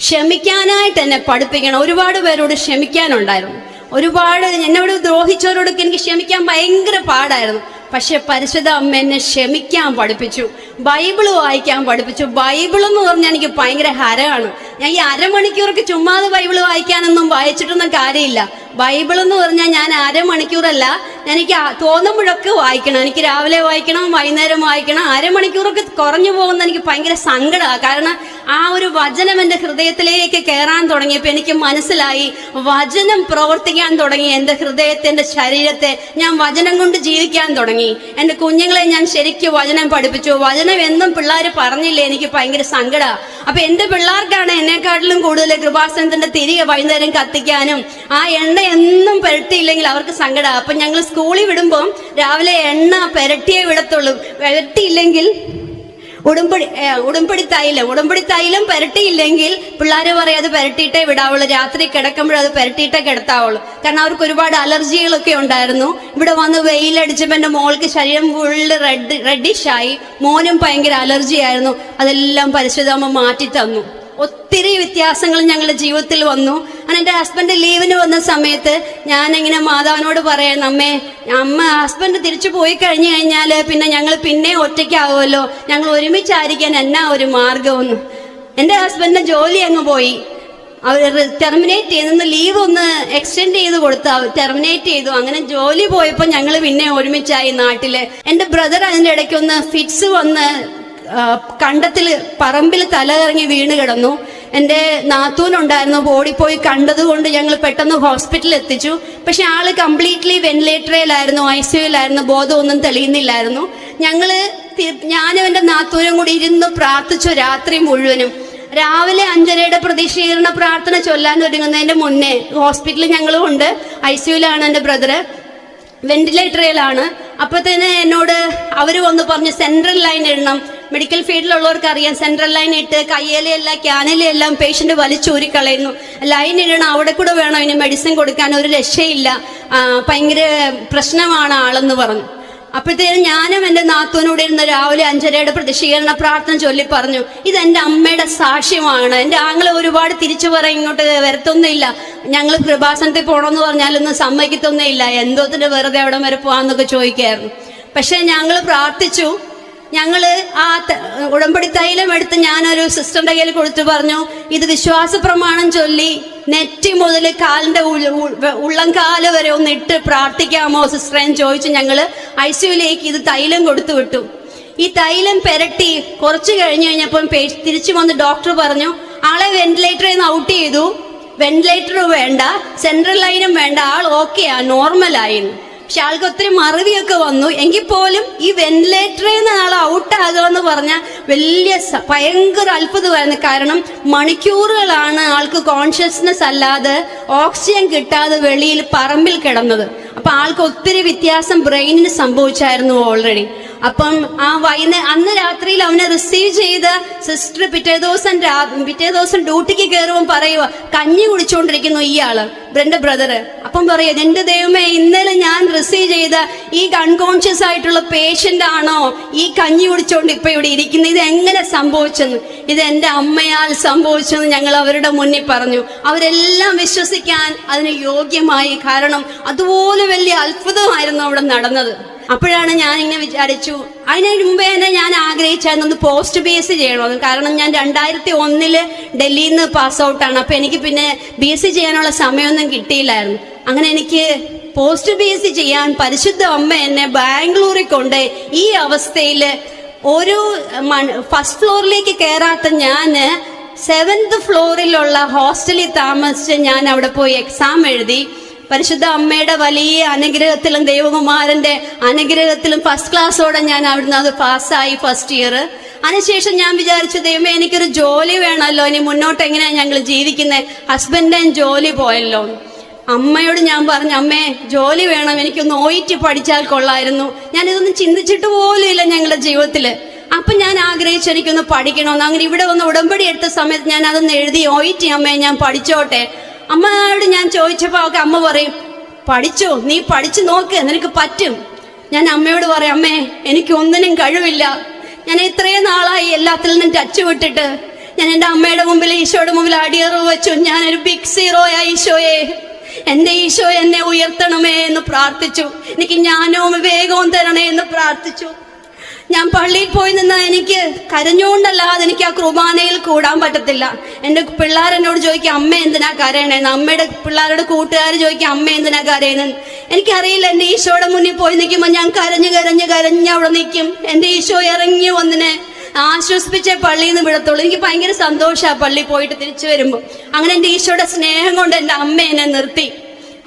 ക്ഷമിക്കാനായിട്ട് എന്നെ പഠിപ്പിക്കണം. ഒരുപാട് പേരോട് ക്ഷമിക്കാനുണ്ടായിരുന്നു. ഒരുപാട് എന്നോട് ദ്രോഹിച്ചവരോടൊക്കെ എനിക്ക് ക്ഷമിക്കാൻ ഭയങ്കര പാടായിരുന്നു. പക്ഷെ പരിശുദ്ധ അമ്മ എന്നെ ക്ഷമിക്കാൻ പഠിപ്പിച്ചു. ബൈബിൾ വായിക്കാൻ പഠിപ്പിച്ചു. ബൈബിൾ എന്ന് പറഞ്ഞാൽ എനിക്ക് ഭയങ്കര ഹരമാണ്. ഞാൻ ഈ അരമണിക്കൂർക്ക് ചുമ്മാതെ ബൈബിൾ വായിക്കാനൊന്നും വായിച്ചിട്ടൊന്നും കാര്യമില്ല. ബൈബിൾ എന്ന് പറഞ്ഞാൽ ഞാൻ അരമണിക്കൂറല്ല എനിക്ക് തോന്നുമ്പോഴൊക്കെ വായിക്കണം. എനിക്ക് രാവിലെ വായിക്കണം വൈകുന്നേരം വായിക്കണം. അരമണിക്കൂറൊക്കെ കുറഞ്ഞു പോകുന്ന എനിക്ക് ഭയങ്കര സങ്കടമാണ് കാരണം ആ ഒരു വചനം എന്റെ ഹൃദയത്തിലേക്ക് കയറാൻ തുടങ്ങിയപ്പോൾ എനിക്ക് മനസ്സിലായി വചനം പ്രവർത്തിക്കാൻ തുടങ്ങി. എന്റെ ഹൃദയത്തെ എന്റെ ശരീരത്തെ ഞാൻ വചനം കൊണ്ട് ജീവിക്കാൻ തുടങ്ങി. എന്റെ കുഞ്ഞുങ്ങളെ ഞാൻ ശരിക്കും വചനം പഠിപ്പിച്ചു. വചനം എന്നും പിള്ളേർ പറഞ്ഞില്ലേ എനിക്ക് ഭയങ്കര സങ്കടമാണ് അപ്പം എന്റെ പിള്ളേർക്കാണ് എന്നെക്കാട്ടിലും കൂടുതൽ കൃപാസനത്തിന്റെ തിരികെ വൈകുന്നേരം കത്തിക്കാനും ആ എണ്ണ എന്നും പുരട്ടിയില്ലെങ്കിൽ അവർക്ക് സങ്കടം. അപ്പൊ ഞങ്ങൾ സ്കൂളിൽ വിടുമ്പോൾ രാവിലെ എണ്ണ പുരട്ടിയേ വിടത്തുള്ളൂ. പുരട്ടിയില്ലെങ്കിൽ ഉടുമ്പടി ഉടുമ്പടി തൈലം ഉടുമ്പടി തൈലം പുരട്ടിയില്ലെങ്കിൽ പിള്ളേർ പറയും അത് പുരട്ടിയിട്ടേ വിടാവുള്ളൂ. രാത്രി കിടക്കുമ്പോഴത് പുരട്ടിയിട്ടേ കിടത്താവുള്ളൂ. കാരണം അവർക്ക് ഒരുപാട് അലർജികളൊക്കെ ഉണ്ടായിരുന്നു. ഇവിടെ വന്ന് വെയിലടിച്ചപ്പോൾ എന്റെ മോൾക്ക് ശരീരം ഫുള്ള് റെഡ് റെഡിഷായി. മോനും ഭയങ്കര അലർജി ആയിരുന്നു അതെല്ലാം പരിശുദ്ധമ്മ മാറ്റി തന്നു ഒത്തിരി വ്യത്യാസങ്ങൾ ഞങ്ങളുടെ ജീവിതത്തിൽ വന്നു. അങ്ങനെ എന്റെ ഹസ്ബൻഡ് ലീവിന് വന്ന സമയത്ത് ഞാൻ ഇങ്ങനെ മാതാവിനോട് പറയാൻ അമ്മേ അമ്മ ഹസ്ബൻഡ് തിരിച്ചു പോയി കഴിഞ്ഞു കഴിഞ്ഞാൽ പിന്നെ ഞങ്ങൾ പിന്നെ ഒറ്റയ്ക്കാവുമല്ലോ. ഞങ്ങൾ ഒരുമിച്ചായിരിക്കാൻ എന്നാ ഒരു മാർഗമെന്ന് എന്റെ ഹസ്ബൻഡിന്റെ ജോലി അങ്ങ് പോയി. അവർ ടെർമിനേറ്റ് ചെയ്തെന്ന് ലീവ് ഒന്ന് എക്സ്റ്റെൻഡ് ചെയ്ത് കൊടുത്തു ടെർമിനേറ്റ് ചെയ്തു. അങ്ങനെ ജോലി പോയപ്പോൾ ഞങ്ങൾ പിന്നെ ഒരുമിച്ചായി നാട്ടിൽ എന്റെ ബ്രദർ അതിന്റെ ഇടയ്ക്ക് ഒന്ന് ഫിറ്റ്സ് വന്ന് ആ, കണ്ടത്തിൽ പറമ്പിൽ തലകറങ്ങി വീണ് കിടന്നു. എന്റെ നാത്തൂനുണ്ടായിരുന്നു ഓടിപ്പോയി കണ്ടതുകൊണ്ട് ഞങ്ങൾ പെട്ടെന്ന് ഹോസ്പിറ്റലിൽ എത്തിച്ചു. പക്ഷെ ആൾ കംപ്ലീറ്റ്ലി വെന്റിലേറ്ററിലായിരുന്നു ഐ സിയുലായിരുന്നു ബോധമൊന്നും തെളിയുന്നില്ലായിരുന്നു. ഞങ്ങൾ ഞാനും എന്റെ നാത്തൂനും കൂടി ഇരുന്ന് പ്രാർത്ഥിച്ചു രാത്രി മുഴുവനും. രാവിലെ അഞ്ചരയുടെ പ്രതിഷീകരണ പ്രാർത്ഥന ചൊല്ലാൻ ഒരുങ്ങുന്നതിന്റെ മുന്നേ ഹോസ്പിറ്റലിൽ ഞങ്ങളും ഉണ്ട്. ഐ സിയുലാണ് എന്റെ ബ്രദറ്. വെന്റിലേറ്ററിലാണ്. അപ്പൊ തന്നെ എന്നോട് അവർ വന്ന് പറഞ്ഞ് സെൻട്രൽ ലൈൻ ഇടണം മെഡിക്കൽ ഫീൽഡിലുള്ളവർക്ക് അറിയാം. സെൻട്രൽ ലൈൻ ഇട്ട് കയ്യിലെല്ലാം ക്യാനിലെല്ലാം പേഷ്യന്റ് വലിച്ചൂരി കളയുന്നു ലൈൻ ഇടണം അവിടെ കൂടെ വേണം. ഇനി മെഡിസിൻ കൊടുക്കാൻ ഒരു രക്ഷയില്ല. ഭയങ്കര പ്രശ്നമാണ് ആളെന്ന് പറഞ്ഞു. അപ്പോഴത്തേനും ഞാനും എന്റെ നാത്തുവിനോട് ഇരുന്ന് രാവിലെ അഞ്ചരയുടെ പ്രതിഷീകരണ പ്രാർത്ഥന ചൊല്ലി പറഞ്ഞു ഇത് എന്റെ അമ്മയുടെ സാക്ഷ്യമാണ്. എന്റെ ആങ്ങളെ ഒരുപാട് തിരിച്ചു പറയും ഇങ്ങോട്ട് വരത്തൊന്നുമില്ല. ഞങ്ങൾ കൃപാസനത്തിൽ പോകണമെന്ന് പറഞ്ഞാലൊന്നും സമ്മതിക്കത്തൊന്നുമില്ല. എന്തോത്തിന്റെ വെറുതെ അവിടെ വരെ പോകാമെന്നൊക്കെ ചോദിക്കായിരുന്നു. പക്ഷേ ഞങ്ങൾ പ്രാർത്ഥിച്ചു ഞങ്ങൾ ആ ഉടമ്പടി തൈലം എടുത്ത് ഞാനൊരു സിസ്റ്ററിന്റെ കയ്യിൽ കൊടുത്തു പറഞ്ഞു ഇത് വിശ്വാസ പ്രമാണം ചൊല്ലി നെറ്റി മുതൽ കാലിന്റെ ഉള്ളം കാൽ വരെ ഒന്ന് ഇട്ട് പ്രാർത്ഥിക്കാമോ സിസ്റ്ററെ? എന്ന് ചോദിച്ചു ഞങ്ങൾ ഐ സിയുലേക്ക് ഇത് തൈലം കൊടുത്തു വിട്ടു. ഈ തൈലം പെരട്ടി കുറച്ച് കഴിഞ്ഞ് കഴിഞ്ഞപ്പം തിരിച്ചു വന്ന് ഡോക്ടർ പറഞ്ഞു ആളെ വെന്റിലേറ്ററിൽ നിന്ന് ഔട്ട് ചെയ്തു. വെന്റിലേറ്റർ വേണ്ട സെൻട്രൽ ലൈനും വേണ്ട. ആൾ ഓക്കെയാ നോർമലായിരുന്നു പക്ഷെ ആൾക്ക് ഒത്തിരി മറവിയൊക്കെ വന്നു. എങ്കിൽ പോലും ഈ വെന്റിലേറ്ററിൽ നിന്ന് ആൾ ഔട്ടാകുക എന്ന് പറഞ്ഞ വലിയ ഭയങ്കര അത്ഭുതമായിരുന്നു. കാരണം മണിക്കൂറുകളാണ് ആൾക്ക് കോൺഷ്യസ്നെസ് അല്ലാതെ ഓക്സിജൻ കിട്ടാതെ വെളിയിൽ പറമ്പിൽ കിടന്നത്. അപ്പൊ ആൾക്ക് ഒത്തിരി വ്യത്യാസം ബ്രെയിനിന് സംഭവിച്ചായിരുന്നു ഓൾറെഡി അപ്പം ആ വൈകുന്നേ അന്ന് രാത്രിയിൽ അവനെ റിസീവ് ചെയ്ത് സിസ്റ്റർ പിറ്റേ ദിവസം പിറ്റേ ദിവസം ഡ്യൂട്ടിക്ക് കയറുമ്പോൾ പറയുക കഞ്ഞി കുടിച്ചുകൊണ്ടിരിക്കുന്നു ഇയാൾ എന്റെ ബ്രദറ് അപ്പം പറയുക എന്റെ ദൈവമേ ഇന്നലെ ഞാൻ റിസീവ് ചെയ്ത ഈ അൺകോൺഷ്യസ് ആയിട്ടുള്ള പേഷ്യന്റ് ആണോ ഈ കഞ്ഞി കുടിച്ചുകൊണ്ട് ഇപ്പൊ ഇവിടെ ഇരിക്കുന്നത്? ഇത് എങ്ങനെ സംഭവിച്ചെന്ന്? ഇത് എന്റെ അമ്മയാൽ സംഭവിച്ചെന്ന് ഞങ്ങൾ അവരുടെ മുന്നിൽ പറഞ്ഞു. അവരെല്ലാം വിശ്വസിക്കാൻ അതിന് യോഗ്യമായി. കാരണം അതുപോലെ വലിയ അത്ഭുതമായിരുന്നു അവിടെ നടന്നത്. അപ്പോഴാണ് ഞാൻ ഇങ്ങനെ വിചാരിച്ചു അതിന് മുമ്പേ തന്നെ ഞാൻ ആഗ്രഹിച്ചായിരുന്നു ഒന്ന് പോസ്റ്റ് ബി ചെയ്യണമെന്ന് കാരണം ഞാൻ രണ്ടായിരത്തി ഒന്നിൽ ഡൽഹിയിൽ നിന്ന് പാസ് ഔട്ടാണ് അപ്പൊ എനിക്ക് പിന്നെ ബി എസ് സി ചെയ്യാനുള്ള സമയമൊന്നും കിട്ടിയില്ലായിരുന്നു. അങ്ങനെ എനിക്ക് പോസ്റ്റ് ബി എസ് സി ചെയ്യാൻ പരിശുദ്ധ അമ്മ എന്നെ ബാംഗ്ലൂരിൽ കൊണ്ട് ഈ അവസ്ഥയിൽ ഒരു ഫസ്റ്റ് ഫ്ലോറിലേക്ക് കയറാത്ത ഞാൻ സെവൻത് ഫ്ലോറിലുള്ള ഹോസ്റ്റലിൽ താമസിച്ച് ഞാൻ അവിടെ പോയി എക്സാം എഴുതി. പരിശുദ്ധ അമ്മയുടെ വലിയ അനുഗ്രഹത്തിലും ദൈവകുമാരന്റെ അനുഗ്രഹത്തിലും ഫസ്റ്റ് ക്ലാസ്സോടെ ഞാൻ അവിടുന്ന് അത് പാസ്സായി ഫസ്റ്റ് ഇയർ അതിനുശേഷം ഞാൻ വിചാരിച്ചു ദൈവമേ എനിക്കൊരു ജോലി വേണമല്ലോ. ഇനി മുന്നോട്ട് എങ്ങനെയാണ് ഞങ്ങൾ ജീവിക്കുന്നത് ഹസ്ബൻഡ് ജോലി പോയല്ലോ. അമ്മയോട് ഞാൻ പറഞ്ഞു അമ്മേ ജോലി വേണം. എനിക്കൊന്ന് നോയിറ്റ് പഠിച്ചാൽ കൊള്ളായിരുന്നു. ഞാൻ ഇതൊന്നും ചിന്തിച്ചിട്ട് പോലും ഇല്ല ഞങ്ങളുടെ ജീവിതത്തിൽ അപ്പൊ ഞാൻ ആഗ്രഹിച്ചു എനിക്കൊന്ന് പഠിക്കണമെന്ന്. അങ്ങനെ ഇവിടെ വന്ന് ഉടമ്പടി എടുത്ത സമയത്ത് ഞാൻ അതൊന്ന് എഴുതി ഓയിറ്റ് അമ്മയെ ഞാൻ പഠിച്ചോട്ടെ. അമ്മയോട് ഞാൻ ചോദിച്ചപ്പോ ഒക്കെ അമ്മ പറയും പഠിച്ചോ? നീ പഠിച്ചു നോക്ക് നിനക്ക് പറ്റും. ഞാൻ അമ്മയോട് പറയും അമ്മേ എനിക്ക് ഒന്നിനും കഴിവില്ല. ഞാൻ ഇത്രയും നാളായി എല്ലാത്തിൽ നിന്നും ടച്ച് വിട്ടിട്ട്. ഞാൻ എന്റെ അമ്മയുടെ മുമ്പിൽ ഈശോയുടെ മുമ്പിൽ അടിയറവ് വെച്ചു. ഞാനൊരു ബിഗ് സീറോയാ ഈശോയെ. എന്റെ ഈശോ എന്നെ ഉയർത്തണമേ എന്ന് പ്രാർത്ഥിച്ചു. എനിക്ക് ജ്ഞാനവും വിവേകവും തരണേ എന്ന് പ്രാർത്ഥിച്ചു. ഞാൻ പള്ളിയിൽ പോയി നിന്ന എനിക്ക് കരഞ്ഞുകൊണ്ടല്ലാതെ എനിക്ക് ആ കുർബാനയിൽ കൂടാൻ പറ്റത്തില്ല. എന്റെ പിള്ളേർ എന്നോട് അമ്മ എന്തിനാ കരയണേന്ന്? അമ്മയുടെ പിള്ളേരുടെ കൂട്ടുകാർ ചോദിക്കും അമ്മ എന്തിനാ കരയണെന്ന്? എനിക്കറിയില്ല എന്റെ ഈശോയുടെ മുന്നിൽ പോയി നിൽക്കുമ്പോൾ ഞാൻ കരഞ്ഞു കരഞ്ഞ് കരഞ്ഞ് അവിടെ നിൽക്കും. എന്റെ ഈശോ ഇറങ്ങി വന്നിനെ ആശ്വസിപ്പിച്ച പള്ളിയിൽ നിന്ന് വിടത്തുള്ളൂ. എനിക്ക് ഭയങ്കര സന്തോഷമാണ് പള്ളി പോയിട്ട് തിരിച്ചു വരുമ്പോൾ അങ്ങനെ എന്റെ ഈശോയുടെ സ്നേഹം കൊണ്ട് എന്റെ അമ്മ എന്നെ നിർത്തി.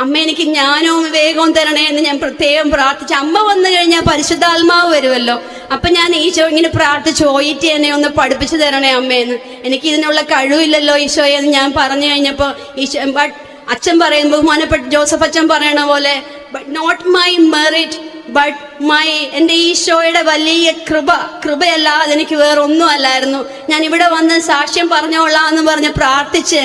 അമ്മ എനിക്ക് ജ്ഞാനവും വിവേകവും തരണേ എന്ന് ഞാൻ പ്രത്യേകം പ്രാർത്ഥിച്ചു. അമ്മ വന്നു കഴിഞ്ഞാൽ പരിശുദ്ധാത്മാവ് വരുമല്ലോ അപ്പൊ ഞാൻ ഈശോ ഇങ്ങനെ പ്രാർത്ഥിച്ചു ഓയിറ്റ് എന്നെ ഒന്ന് പഠിപ്പിച്ചു തരണേ അമ്മയെന്ന് എനിക്ക് ഇതിനുള്ള കഴിവില്ലല്ലോ ഈശോയെ എന്ന് ഞാൻ പറഞ്ഞു കഴിഞ്ഞപ്പോ ഈശോ ബട്ട് അച്ഛൻ പറയും ബഹുമാനപ്പെട്ട ജോസഫ് അച്ഛൻ പറയണ പോലെ but not my merit but my എന്റെ ഈശോയുടെ വലിയ കൃപ കൃപയല്ലാതെ എനിക്ക് വേറെ ഒന്നും അല്ലായിരുന്നു ഞാൻ ഇവിടെ വന്ന് സാക്ഷ്യം പറഞ്ഞോളാം എന്ന് പറഞ്ഞ് പ്രാർത്ഥിച്ച്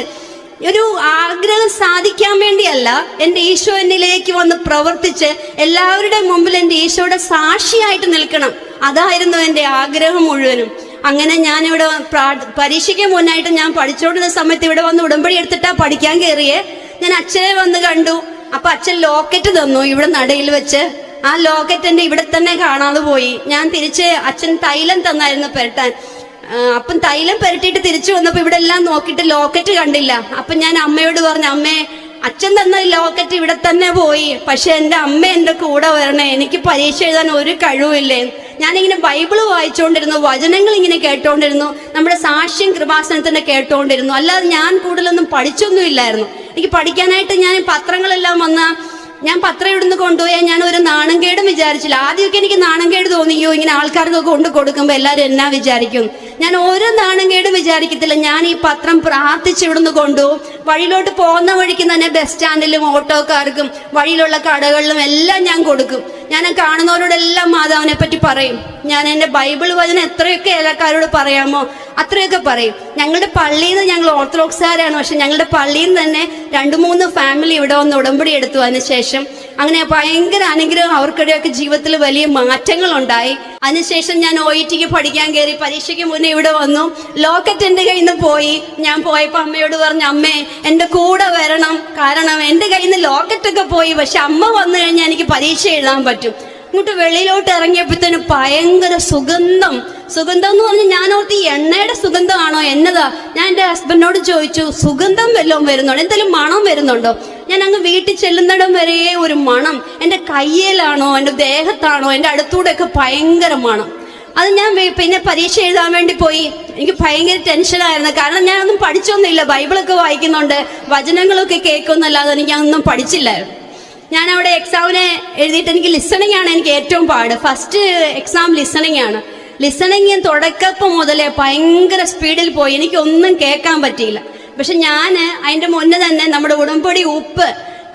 ഒരു ആഗ്രഹം സാധിക്കാൻ വേണ്ടിയല്ല എന്റെ ഈശോ എന്നിലേക്ക് വന്ന് പ്രവർത്തിച്ച് എല്ലാവരുടെ മുമ്പിൽ എന്റെ ഈശോയുടെ സാക്ഷിയായിട്ട് നിൽക്കണം. അതായിരുന്നു എന്റെ ആഗ്രഹം മുഴുവനും. അങ്ങനെ ഞാൻ ഇവിടെ പ്രാ- പരീക്ഷയ്ക്ക് മുന്നായിട്ട് ഞാൻ പഠിച്ചുകൊണ്ടിരുന്ന സമയത്ത് ഇവിടെ വന്ന് ഉടമ്പടി എടുത്തിട്ടാ പഠിക്കാൻ കയറിയേ. ഞാൻ അച്ഛനെ വന്ന് കണ്ടു. അപ്പൊ അച്ഛൻ ലോക്കറ്റ് തന്നു ഇവിടെ നടയിൽ വെച്ച്. ആ ലോക്കറ്റ് എന്റെ ഇവിടെ തന്നെ കാണാതെ പോയി. ഞാൻ തിരിച്ച് അച്ഛൻ തൈലം തന്നായിരുന്നു പെരട്ടാൻ. അപ്പം തൈലം പുരട്ടിയിട്ട് തിരിച്ചു വന്നപ്പോ ഇവിടെ എല്ലാം നോക്കിയിട്ട് ലോക്കറ്റ് കണ്ടില്ല. അപ്പൊ ഞാൻ അമ്മയോട് പറഞ്ഞു അമ്മേ അച്ഛൻ തന്ന ലോക്കറ്റ് ഇവിടെ തന്നെ പോയി. പക്ഷെ എന്റെ അമ്മ എന്റെ കൂടെ വരണേ. എനിക്ക് പരീക്ഷ എഴുതാൻ ഒരു കഴിവില്ലേ? ഞാനിങ്ങനെ ബൈബിൾ വായിച്ചുകൊണ്ടിരുന്നു വചനങ്ങൾ ഇങ്ങനെ കേട്ടോണ്ടിരുന്നു നമ്മുടെ സാക്ഷ്യം കൃപാസനത്തിന്റെ കേട്ടോണ്ടിരുന്നു. അല്ലാതെ ഞാൻ കൂടുതലൊന്നും പഠിച്ചൊന്നും ഇല്ലായിരുന്നു. എനിക്ക് പഠിക്കാനായിട്ട് ഞാൻ പത്രങ്ങളെല്ലാം വന്ന ഞാൻ പത്രം ഇവിടുന്ന് കൊണ്ടുപോയാൽ ഞാൻ ഒരു നാണംകേടും വിചാരിച്ചില്ല. ആദ്യമൊക്കെ എനിക്ക് നാണംകേട് തോന്നിയോ ഇങ്ങനെ ആൾക്കാർക്കൊക്കെ കൊണ്ട് കൊടുക്കുമ്പോൾ എല്ലാവരും എന്നാ വിചാരിക്കും? ഞാൻ ഓരോ നാണംകേടും വിചാരിക്കത്തില്ല. ഞാൻ ഈ പത്രം പ്രാർത്ഥിച്ച് ഇവിടുന്ന് കൊണ്ടുപോകും വഴിയിലോട്ട് പോകുന്ന വഴിക്ക് തന്നെ ബസ് സ്റ്റാൻഡിലും ഓട്ടോക്കാർക്കും വഴിയിലുള്ള കടകളിലും എല്ലാം ഞാൻ കൊടുക്കും. ഞാൻ കാണുന്നവരോടെല്ലാം മാതാവിനെ പറ്റി പറയും. ഞാൻ എന്റെ ബൈബിൾ വചനം എത്രയൊക്കെ ഏലക്കാരോട് പറയാമോ അത്രയൊക്കെ പറയും. ഞങ്ങളുടെ പള്ളിയിൽ നിന്ന് ഞങ്ങൾ ഓർത്തഡോക്സുകാരാണ്. പക്ഷെ ഞങ്ങളുടെ പള്ളിയിൽ നിന്ന് തന്നെ രണ്ട് മൂന്ന് ഫാമിലി ഇവിടെ വന്ന് ഉടമ്പടി എടുത്തു. അതിനുശേഷം അങ്ങനെ ഭയങ്കര അനുഗ്രഹം അവർക്കിടെയൊക്കെ ജീവിതത്തിൽ വലിയ മാറ്റങ്ങൾ ഉണ്ടായി അതിനുശേഷം ഞാൻ ഒ ടിക്ക് പഠിക്കാൻ കയറി പരീക്ഷയ്ക്ക് മുന്നേ ഇവിടെ വന്നു. ലോക്കറ്റ് എന്റെ കയ്യിൽ നിന്ന് പോയി. ഞാൻ പോയപ്പോൾ അമ്മയോട് പറഞ്ഞു അമ്മേ എന്റെ കൂടെ വരണം. കാരണം എന്റെ കയ്യിൽ നിന്ന് ലോക്കറ്റൊക്കെ പോയി. പക്ഷെ അമ്മ വന്നു കഴിഞ്ഞാൽ എനിക്ക് പരീക്ഷ എഴുതാൻ പറ്റും. ഇങ്ങോട്ട് വെളിയിലോട്ട് ഇറങ്ങിയപ്പോഴത്തേന് ഭയങ്കര സുഗന്ധം. സുഗന്ധം എന്ന് പറഞ്ഞാൽ ഞാൻ ഓർത്ത് ഈ എണ്ണയുടെ സുഗന്ധമാണോ എന്നതാ. ഞാൻ എന്റെ ഹസ്ബൻഡിനോട് ചോദിച്ചു സുഗന്ധം വല്ലതും വരുന്നുണ്ടോ? എന്തെങ്കിലും മണം വരുന്നുണ്ടോ? ഞാൻ അങ്ങ് വീട്ടിൽ ചെല്ലുന്നിടം വരെ ഒരു മണം. എന്റെ കയ്യിലാണോ എന്റെ ദേഹത്താണോ എന്റെ അടുത്തൂടെയൊക്കെ ഭയങ്കര മണം. അത് ഞാൻ പിന്നെ പരീക്ഷ എഴുതാൻ വേണ്ടി പോയി. എനിക്ക് ഭയങ്കര ടെൻഷനായിരുന്നു കാരണം ഞാനൊന്നും പഠിച്ചൊന്നുമില്ല. ബൈബിളൊക്കെ വായിക്കുന്നുണ്ട്. വചനങ്ങളൊക്കെ കേൾക്കുന്നല്ലാതെ എനിക്ക് അതൊന്നും പഠിച്ചില്ലായിരുന്നു ഞാൻ അവിടെ എക്സാമിന് എഴുതിയിട്ട് എനിക്ക് ലിസണിങ് ആണ് എനിക്ക് ഏറ്റവും പാട്. ഫസ്റ്റ് എക്സാം ലിസണിങ് ആണ്. ലിസണിങ് തുടക്കപ്പം മുതലേ ഭയങ്കര സ്പീഡിൽ പോയി. എനിക്കൊന്നും കേൾക്കാൻ പറ്റിയില്ല. പക്ഷെ ഞാൻ അതിന്റെ മുന്നേ തന്നെ നമ്മുടെ ഉടമ്പടി ഉപ്പ്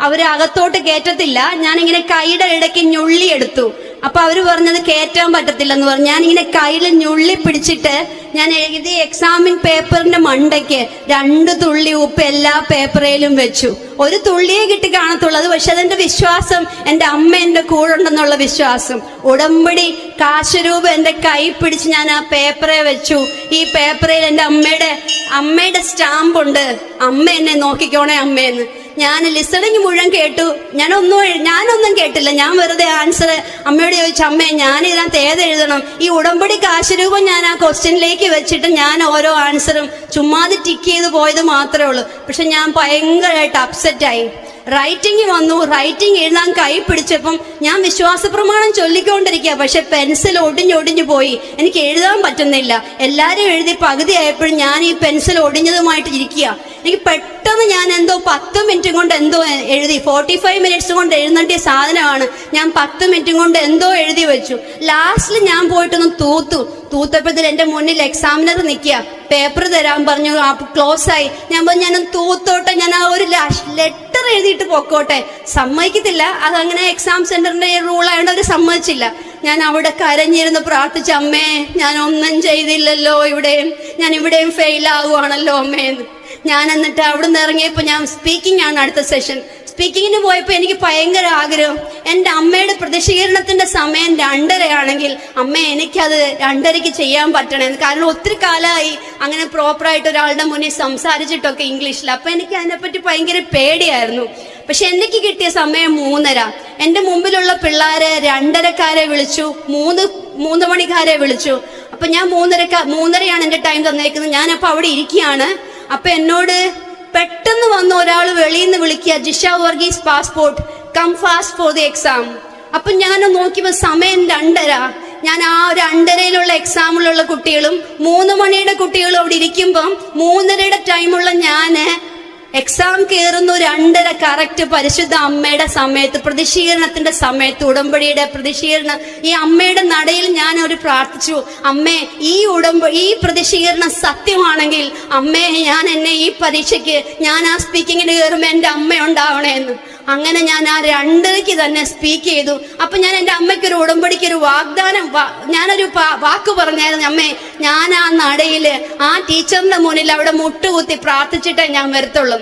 അവർ അകത്തോട്ട് കയറ്റത്തില്ല ഞാനിങ്ങനെ കൈയുടെ ഇടയ്ക്ക് ഞൊള്ളി എടുത്തു. അപ്പൊ അവർ പറഞ്ഞത് കയറ്റാൻ പറ്റത്തില്ലെന്ന് പറഞ്ഞു. ഞാൻ ഇങ്ങനെ കയ്യിൽ ഞുള്ളി പിടിച്ചിട്ട് ഞാൻ എഴുതി എക്സാമിൻ പേപ്പറിന്റെ മണ്ടയ്ക്ക് രണ്ട് തുള്ളി ഉപ്പ് എല്ലാ പേപ്പറിലും വെച്ചു. ഒരു തുള്ളിയെ കിട്ടി കാണത്തുള്ളത് പക്ഷെ അതെന്റെ വിശ്വാസം എന്റെ അമ്മ എന്റെ കൂടെ ഉണ്ടെന്നുള്ള വിശ്വാസം. ഉടമ്പടി കാശരൂപ എന്റെ കൈ പിടിച്ച് ഞാൻ ആ പേപ്പറെ വെച്ചു. ഈ പേപ്പറിൽ എന്റെ അമ്മയുടെ അമ്മയുടെ സ്റ്റാമ്പ് ഉണ്ട്. അമ്മ എന്നെ നോക്കിക്കോണേ അമ്മയെന്ന് ഞാൻ ലിസണിങ് മുഴുവൻ കേട്ടു. ഞാനൊന്നും ഞാനൊന്നും കേട്ടില്ല. ഞാൻ വെറുതെ ആൻസർ അമ്മയോട് ചോദിച്ചു അമ്മേ ഞാൻ ഇതിനകത്ത് ഏത് എഴുതണം. ഈ ഉടമ്പടി കാശരൂപം ഞാൻ ആ ക്വസ്റ്റ്യനിലേക്ക് വെച്ചിട്ട് ഞാൻ ഓരോ ആൻസറും ചുമ്മാതെ ടിക്ക് ചെയ്ത് പോയത് മാത്രമേ ഉള്ളൂ. പക്ഷെ ഞാൻ ഭയങ്കരമായിട്ട് അപ്സെറ്റ് ആയി. റൈറ്റിംഗ് വന്നു. റൈറ്റിംഗ് എഴുതാൻ കൈ പിടിച്ചപ്പം ഞാൻ വിശ്വാസ പ്രമാണം ചൊല്ലിക്കൊണ്ടിരിക്കുക പക്ഷെ പെൻസിൽ ഒടിഞ്ഞൊടിഞ്ഞു പോയി. എനിക്ക് എഴുതാൻ പറ്റുന്നില്ല. എല്ലാവരും എഴുതി പകുതി ആയപ്പോഴും ഞാൻ ഈ പെൻസിൽ ഒടിഞ്ഞതുമായിട്ട് ഇരിക്കുക എനിക്ക് പെട്ടെന്ന് ഞാൻ എന്തോ പത്ത് മിനിറ്റും കൊണ്ട് എന്തോ എഴുതി. ഫോർട്ടി ഫൈവ് മിനിറ്റ്സ് കൊണ്ട് എഴുന്നേണ്ടിയ സാധനമാണ്. ഞാൻ പത്ത് മിനിറ്റും കൊണ്ട് എന്തോ എഴുതി വെച്ചു. ലാസ്റ്റിൽ ഞാൻ പോയിട്ടൊന്ന് തൂത്തു. തൂത്തപ്പോഴത്തിൽ എന്റെ മുന്നിൽ എക്സാമിനർ നിൽക്കുക പേപ്പർ തരാൻ പറഞ്ഞു ക്ലോസ് ആയി. ഞാൻ പറഞ്ഞു ഞാൻ തൂത്തോട്ടെ ഞാൻ ആ ഒരു ലെറ്റർ എഴുതിയിട്ട് പൊക്കോട്ടെ. സമ്മതിക്കത്തില്ല. അതങ്ങനെ എക്സാം സെന്ററിന്റെ റൂൾ ആയതുകൊണ്ട് അവർ സമ്മതിച്ചില്ല. ഞാൻ അവിടെ കരഞ്ഞിരുന്ന് പ്രാർത്ഥിച്ച അമ്മേ ഞാൻ ഒന്നും ചെയ്തില്ലല്ലോ ഇവിടെയും ഞാൻ ഇവിടെയും ഫെയിൽ ആകുവാണല്ലോ അമ്മേന്ന് ഞാൻ എന്നിട്ട് അവിടുന്ന് ഇറങ്ങിയപ്പോൾ ഞാൻ സ്പീക്കിംഗ് ആണ് അടുത്ത സെഷൻ സ്പീക്കിങ്ങിന് പോയപ്പോൾ എനിക്ക് ഭയങ്കര ആഗ്രഹം. എന്റെ അമ്മയുടെ പ്രതിഷീകരണത്തിന്റെ സമയം രണ്ടരയാണെങ്കിൽ അമ്മ എനിക്കത് രണ്ടരയ്ക്ക് ചെയ്യാൻ പറ്റണേ. കാരണം ഒത്തിരി കാലമായി അങ്ങനെ പ്രോപ്പറായിട്ട് ഒരാളുടെ മുന്നിൽ സംസാരിച്ചിട്ടൊക്കെ ഇംഗ്ലീഷിൽ അപ്പം എനിക്ക് അതിനെപ്പറ്റി ഭയങ്കര പേടിയായിരുന്നു. പക്ഷെ എനിക്ക് കിട്ടിയ സമയം മൂന്നര. എന്റെ മുമ്പിലുള്ള പിള്ളേരെ രണ്ടരക്കാരെ വിളിച്ചു. മൂന്ന് മൂന്ന് മണിക്കാരെ വിളിച്ചു. അപ്പം ഞാൻ മൂന്നരക്ക മൂന്നരയാണ് എന്റെ ടൈം തന്നേക്കുന്നത്. ഞാനപ്പോൾ അവിടെ ഇരിക്കുകയാണ്. അപ്പം എന്നോട് പെട്ടെന്ന് വന്ന ഒരാൾ വെളിയിൽ നിന്ന് വിളിക്കുക Jisha Varghese passport. Come fast for the exam. അപ്പം ഞാൻ നോക്കിയപ്പോൾ സമയം രണ്ടര. ഞാൻ ആ രണ്ടരയിലുള്ള എക്സാമിലുള്ള കുട്ടികളും മൂന്ന് മണിയുടെ കുട്ടികളും അവിടെ ഇരിക്കുമ്പം മൂന്നരയുടെ ടൈമുള്ള ഞാൻ എക്സാം കയറുന്നു രണ്ടര കറക്റ്റ് പരിശുദ്ധ അമ്മയുടെ സമയത്ത് പ്രതിഷീകരണത്തിന്റെ സമയത്ത് ഉടമ്പടിയുടെ പ്രതിഷീകരണം ഈ അമ്മയുടെ നടയിൽ ഞാൻ ഒരു പ്രാർത്ഥിച്ചു അമ്മേ ഈ ഉടമ്പ ഈ പ്രതിഷീകരണം സത്യമാണെങ്കിൽ അമ്മേ ഞാൻ എന്നെ ഈ പരീക്ഷയ്ക്ക് ഞാൻ ആ സ്പീക്കിങ്ങിന് കയറുമ്പോൾ എന്റെ അമ്മ ഉണ്ടാവണേ എന്ന് അങ്ങനെ ഞാൻ ആ രണ്ടരയ്ക്ക് തന്നെ സ്പീക്ക് ചെയ്തു. അപ്പൊ ഞാൻ എന്റെ അമ്മയ്ക്ക് ഒരു ഉടമ്പടിക്ക് ഒരു വാഗ്ദാനം ഞാനൊരു വാക്ക് പറഞ്ഞായിരുന്നു അമ്മേ ഞാൻ ആ നടയിൽ ആ ടീച്ചറിന്റെ മുന്നിൽ അവിടെ മുട്ടുകുത്തി പ്രാർത്ഥിച്ചിട്ടേ ഞാൻ വരത്തുള്ളൂ.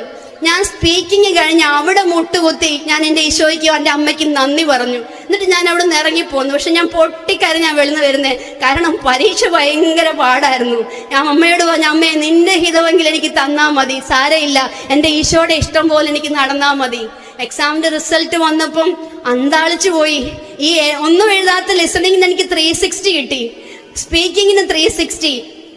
ഞാൻ സ്പീക്കിങ് കഴിഞ്ഞ് അവിടെ മുട്ടുകുത്തി ഞാൻ എന്റെ ഈശോയ്ക്കും എന്റെ അമ്മയ്ക്കും നന്ദി പറഞ്ഞു. എന്നിട്ട് ഞാൻ അവിടെ നിന്ന് ഇറങ്ങിപ്പോന്നു. പക്ഷെ ഞാൻ പൊട്ടിക്കരഞ്ഞ് ഞാൻ വെളിന്ന് വരുന്നത് കാരണം പരീക്ഷ ഭയങ്കര പാടായിരുന്നു. ഞാൻ അമ്മയോട് പറഞ്ഞു അമ്മേ നിന്റെ ഹിതമെങ്കിൽ എനിക്ക് തന്നാൽ മതി. സാരയില്ല എന്റെ ഈശോയുടെ ഇഷ്ടം പോലെ എനിക്ക് നടന്നാൽ മതി. എക്സാമിന്റെ റിസൾട്ട് വന്നപ്പം അന്താളിച്ചു പോയി. ഈ ഒന്നും എഴുതാത്ത ലിസണിങ്ങിന് എനിക്ക് ത്രീ സിക്സ്റ്റി കിട്ടി. സ്പീക്കിങ്ങിന് ത്രീ സിക്സ്റ്റി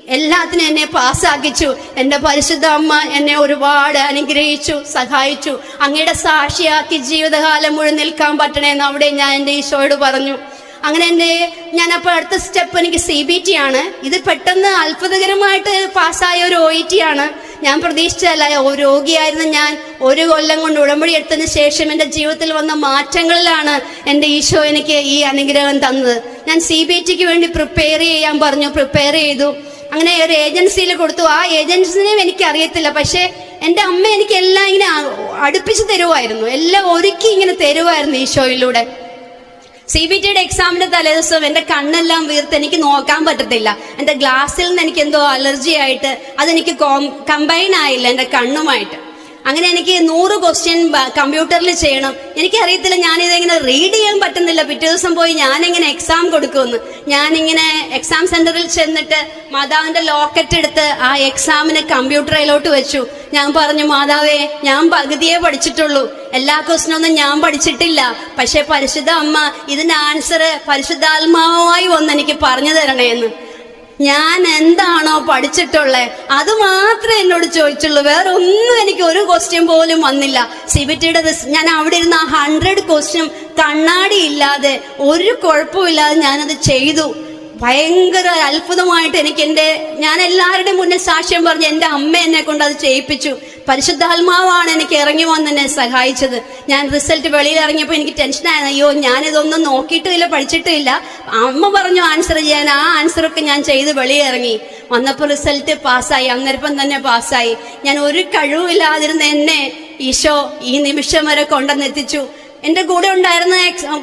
എല്ലാത്തിനും എന്നെ പാസ്സാക്കിച്ചു. എന്റെ പരിശുദ്ധ അമ്മ എന്നെ ഒരുപാട് അനുഗ്രഹിച്ചു സഹായിച്ചു. അങ്ങയുടെ സാക്ഷിയാക്കി ജീവിതകാലം മുഴുവൻ നിൽക്കാൻ പറ്റണേന്ന് അവിടെ ഞാൻ എന്റെ ഈശോയോട് പറഞ്ഞു. അങ്ങനെ എന്റെ ഞാൻ അപ്പോൾ അടുത്ത സ്റ്റെപ്പ് എനിക്ക് സി ബി ടി ആണ്. ഇത് പെട്ടെന്ന് അത്ഭുതകരമായിട്ട് പാസ്സായ ഒരു ഒ ഇ ടി ആണ്. ഞാൻ പ്രതീക്ഷിച്ചതല്ല രോഗിയായിരുന്ന ഞാൻ ഒരു കൊല്ലം കൊണ്ട് ഉടമ്പടി എടുത്തതിന് ശേഷം എന്റെ ജീവിതത്തിൽ വന്ന മാറ്റങ്ങളിലാണ് എന്റെ ഈശോ എനിക്ക് ഈ അനുഗ്രഹം തന്നത്. ഞാൻ സി ബി ടിക്ക് വേണ്ടി പ്രിപ്പയർ ചെയ്യാൻ പറഞ്ഞു പ്രിപ്പയർ ചെയ്തു. അങ്ങനെ ഒരു ഏജൻസിയിൽ കൊടുത്തു. ആ ഏജൻസിനെയും എനിക്ക് അറിയത്തില്ല പക്ഷേ എന്റെ അമ്മ എനിക്ക് എല്ലാം ഇങ്ങനെ അടുപ്പിച്ച് തരുമായിരുന്നു എല്ലാം ഒരുക്കി ഇങ്ങനെ തരുമായിരുന്നു ഈശോയിലൂടെ. സി ബി ടിയുടെ എക്സാമിന്റെ തലേദിവസം എന്റെ കണ്ണെല്ലാം വീർത്ത് എനിക്ക് നോക്കാൻ പറ്റത്തില്ല. എന്റെ ഗ്ലാസ്സിൽ നിന്ന് എനിക്ക് എന്തോ അലർജി ആയിട്ട് അതെനിക്ക് കോം കമ്പൈൻ ആയില്ല എന്റെ കണ്ണുമായിട്ട്. അങ്ങനെ എനിക്ക് നൂറ് ക്വസ്റ്റ്യൻ കമ്പ്യൂട്ടറിൽ ചെയ്യണം. എനിക്കറിയത്തില്ല ഞാൻ ഇതെങ്ങനെ റീഡ് ചെയ്യാൻ പറ്റുന്നില്ല. പിറ്റേ ദിവസം പോയി ഞാനിങ്ങനെ എക്സാം കൊടുക്കുമെന്ന്. ഞാനിങ്ങനെ എക്സാം സെന്ററിൽ ചെന്നിട്ട് മാതാവിന്റെ ലോക്കറ്റ് എടുത്ത് ആ എക്സാമിന് കമ്പ്യൂട്ടറിലോട്ട് വെച്ചു. ഞാൻ പറഞ്ഞു മാതാവേ ഞാൻ പകുതിയെ പഠിച്ചിട്ടുള്ളൂ. എല്ലാ ക്വസ്റ്റിനൊന്നും ഞാൻ പഠിച്ചിട്ടില്ല. പക്ഷെ പരിശുദ്ധ അമ്മ ഇതിന്റെ ആൻസർ പരിശുദ്ധാത്മാവുമായി ഒന്ന് എനിക്ക് പറഞ്ഞു തരണേന്ന്. ഞാൻ എന്താണോ പഠിച്ചിട്ടുള്ളത് അത് മാത്രമേ എന്നോട് ചോദിച്ചുള്ളൂ. വേറെ ഒന്നും എനിക്ക് ഒരു ക്വസ്റ്റ്യൻ പോലും വന്നില്ല. സി ബി ടിയുടെ ഞാൻ അവിടെ ഇരുന്ന ആ ഹൺഡ്രഡ് ക്വസ്റ്റ്യൻ കണ്ണാടി ഇല്ലാതെ ഒരു കുഴപ്പമില്ലാതെ ഞാനത് ചെയ്തു. ഭയങ്കര അത്ഭുതമായിട്ട് എനിക്ക് എന്റെ ഞാൻ എല്ലാവരുടെയും മുന്നിൽ സാക്ഷ്യം പറഞ്ഞ് എന്റെ അമ്മ എന്നെ കൊണ്ട് അത് ചെയ്യിപ്പിച്ചു. പരിശുദ്ധാത്മാവാണ് എനിക്ക് ഇറങ്ങി വന്ന് എന്നെ സഹായിച്ചത്. ഞാൻ റിസൾട്ട് വെളിയിൽ ഇറങ്ങിയപ്പോൾ എനിക്ക് ടെൻഷനായിരുന്നു അയ്യോ ഞാനിതൊന്നും നോക്കിയിട്ടില്ല പഠിച്ചിട്ടില്ല. അമ്മ പറഞ്ഞു ആൻസർ ചെയ്യാൻ. ആ ആൻസറൊക്കെ ഞാൻ ചെയ്ത് വെളിയിൽ ഇറങ്ങി. വന്നപ്പോൾ റിസൾട്ട് പാസ്സായി. അന്നേരപ്പം തന്നെ പാസ്സായി. ഞാൻ ഒരു കഴിവില്ലാതിരുന്ന എന്നെ ഈശോ ഈ നിമിഷം വരെ കൊണ്ടുവന്നെത്തിച്ചു എന്റെ കൂടെ ഉണ്ടായിരുന്ന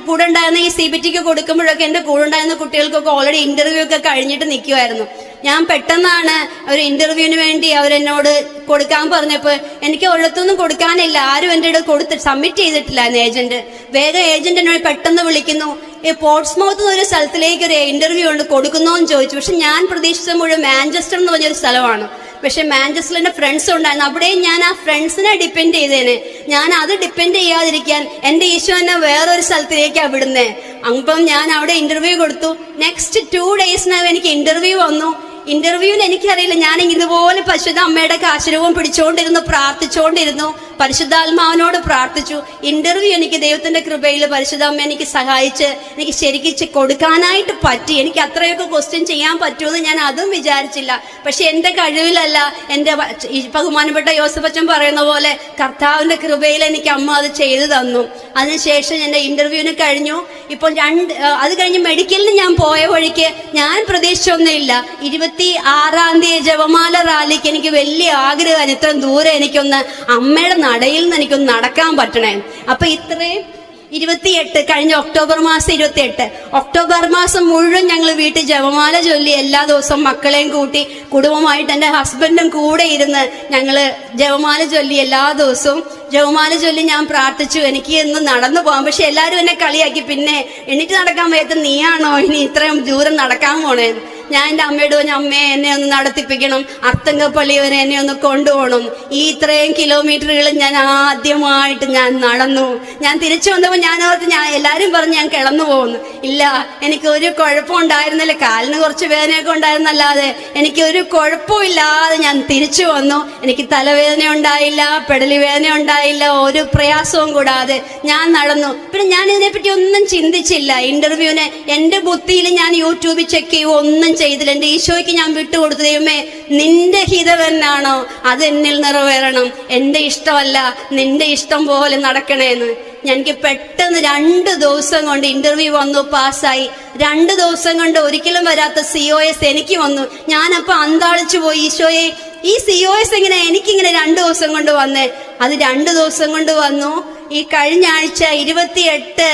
കൂടെ ഉണ്ടായിരുന്ന ഈ സി ബി ടിക്ക് കൊടുക്കുമ്പോഴൊക്കെ എന്റെ കൂടെ ഉണ്ടായിരുന്ന കുട്ടികൾക്കൊക്കെ ഓൾറെഡി ഇന്റർവ്യൂ ഒക്കെ കഴിഞ്ഞിട്ട് നിൽക്കുമായിരുന്നു ഞാൻ പെട്ടെന്നാണ് ഒരു ഇന്റർവ്യൂവിന് വേണ്ടി അവരെന്നോട് കൊടുക്കാൻ പറഞ്ഞപ്പോൾ എനിക്ക് ഒരിടത്തൊന്നും കൊടുക്കാനില്ല. ആരും എന്റെ അടുത്ത് കൊടുത്ത് സബ്മിറ്റ് ചെയ്തിട്ടില്ലായിരുന്നു ഏജന്റ് വേഗം ഏജന്റ് എന്നോട് പെട്ടെന്ന് വിളിക്കുന്നു. ഈ പോർട്സ്മൗത്ത് എന്നൊരു സ്ഥലത്തിലേക്ക് ഒരു ഇന്റർവ്യൂ ഉണ്ട് കൊടുക്കുന്നോ എന്ന് ചോദിച്ചു. പക്ഷെ ഞാൻ പ്രതീക്ഷിച്ച മുഴുവൻ മാഞ്ചസ്റ്റർ എന്ന് പറഞ്ഞൊരു സ്ഥലമാണ്. പക്ഷെ മാഞ്ചസ്റ്ററിന്റെ ഫ്രണ്ട്സ് ഉണ്ടായിരുന്നു. അവിടെയും ഞാൻ ആ ഫ്രണ്ട്സിനെ ഡിപ്പെൻഡ് ചെയ്തേനെ. ഞാൻ അത് ഡിപ്പെൻഡ് ചെയ്യാതിരിക്കാൻ എന്റെ ഈശോ എന്നെ വേറൊരു സ്ഥലത്തിലേക്കാണ് വിടുന്നത് അപ്പം ഞാൻ അവിടെ ഇന്റർവ്യൂ കൊടുത്തു. നെക്സ്റ്റ് ടു ഡേയ്സിനകം എനിക്ക് ഇന്റർവ്യൂ വന്നു. ഇന്റർവ്യൂവിന് എനിക്കറിയില്ല. ഞാൻ ഇതുപോലെ പരിശുദ്ധ അമ്മയുടെ കാശരവും പിടിച്ചുകൊണ്ടിരുന്നു പ്രാർത്ഥിച്ചുകൊണ്ടിരുന്നു പരിശുദ്ധാത്മാവിനോട് പ്രാർത്ഥിച്ചു. ഇന്റർവ്യൂ എനിക്ക് ദൈവത്തിന്റെ കൃപയിൽ പരിശുദ്ധ അമ്മ എനിക്ക് സഹായിച്ച് എനിക്ക് ശരിക്കും കൊടുക്കാനായിട്ട് പറ്റി. എനിക്ക് അത്രയൊക്കെ ക്വസ്റ്റ്യൻ ചെയ്യാൻ പറ്റുമെന്ന് ഞാൻ അതും വിചാരിച്ചില്ല. പക്ഷെ എന്റെ കഴിവിലല്ല ഈ ബഹുമാനപ്പെട്ട യോസഫച്ചൻ പറയുന്ന പോലെ കർത്താവിന്റെ കൃപയിൽ എനിക്ക് അമ്മ അത് ചെയ്തു തന്നു. അതിനുശേഷം എന്റെ ഇന്റർവ്യൂവിന് കഴിഞ്ഞു. ഇപ്പോൾ രണ്ട് അത് കഴിഞ്ഞ് മെഡിക്കലിന് ഞാൻ പോയ വഴിക്ക് ഞാൻ പ്രതീക്ഷിച്ചൊന്നുമില്ല. ഇരുപത്തി ആറാം തീയതി ജപമാല റാലിക്ക് എനിക്ക് വലിയ ആഗ്രഹമാണ് ഇത്രയും ദൂരെ എനിക്കൊന്ന് അമ്മയുടെ നടയിൽ നിന്ന് എനിക്കൊന്ന് നടക്കാൻ പറ്റണേ. അപ്പൊ ഇത്രയും ഇരുപത്തിയെട്ട് കഴിഞ്ഞ ഒക്ടോബർ മാസം ഇരുപത്തിയെട്ട്. ഒക്ടോബർ മാസം മുഴുവൻ ഞങ്ങൾ വീട്ടിൽ ജപമാല ചൊല്ലി എല്ലാ ദിവസവും മക്കളെയും കൂട്ടി കുടുംബമായിട്ട് എന്റെ ഹസ്ബൻഡും കൂടെ ഇരുന്ന് ഞങ്ങൾ ജപമാല ചൊല്ലി എല്ലാ ദിവസവും. ജപമാല ചൊല്ലി ഞാൻ പ്രാർത്ഥിച്ചു എനിക്ക് ഇന്ന് നടന്നു പോകാം. പക്ഷെ എല്ലാവരും എന്നെ കളിയാക്കി. പിന്നെ എണീറ്റ് നടക്കാൻ വയ്യാത്ത നീയാണോ? ഇനി ഇത്രയും ദൂരം നടക്കാൻ പോണേന്ന്. ഞാൻ എന്റെ അമ്മയോട് പറഞ്ഞു അമ്മയെ എന്നെ ഒന്ന് നടത്തിപ്പിക്കണം. അർത്തങ്കപ്പള്ളി വരെ എന്നെ ഒന്ന് കൊണ്ടുപോകണം. ഈ ഇത്രയും കിലോമീറ്ററുകൾ ഞാൻ ആദ്യമായിട്ട് ഞാൻ നടന്നു. ഞാൻ തിരിച്ചു വന്നപ്പോൾ ഞാൻ ഞാൻ എല്ലാവരും പറഞ്ഞ് ഞാൻ കിടന്നു പോകുന്നു ഇല്ല എനിക്ക് ഒരു കുഴപ്പം ഉണ്ടായിരുന്നില്ല. കാലിന് കുറച്ച് വേദനയൊക്കെ ഉണ്ടായിരുന്നല്ലാതെ എനിക്ക് ഒരു കുഴപ്പമില്ലാതെ ഞാൻ തിരിച്ചു വന്നു. എനിക്ക് തലവേദന ഉണ്ടായില്ല പെടലി വേദന ഉണ്ടായില്ല ഒരു പ്രയാസവും കൂടാതെ ഞാൻ നടന്നു. പിന്നെ ഞാൻ ഇതിനെപ്പറ്റി ഒന്നും ചിന്തിച്ചില്ല. ഇന്റർവ്യൂവിന് എന്റെ ബുദ്ധിയിൽ ഞാൻ യൂട്യൂബിൽ ചെക്ക് ചെയ്യുമോ ഒന്നും ചെയ്തില്ല. എന്റെ ഈശോയ്ക്ക് ഞാൻ വിട്ടുകൊടുത്തു. ദൈവമേ നിന്റെ ഹിതം എന്നാണോ? അത് എന്നിൽ നിറവേറണം. എന്റെ ഇഷ്ടമല്ല നിന്റെ ഇഷ്ടം പോലെ നടക്കണേന്ന്. എനിക്ക് പെട്ടെന്ന് രണ്ട് ദിവസം കൊണ്ട് ഇന്റർവ്യൂ വന്നു പാസ്സായി. രണ്ട് ദിവസം കൊണ്ട് ഒരിക്കലും വരാത്ത സി ഒ എസ് എനിക്ക് വന്നു. ഞാനപ്പോ അന്താളിച്ചു പോയി. ഈശോയെ ഈ സി ഒ എസ് എങ്ങനെ എനിക്കിങ്ങനെ രണ്ട് ദിവസം കൊണ്ട് വന്നേ? അത് രണ്ട് ദിവസം കൊണ്ട് വന്നു. ഈ കഴിഞ്ഞ ആഴ്ച ഇരുപത്തിയെട്ട്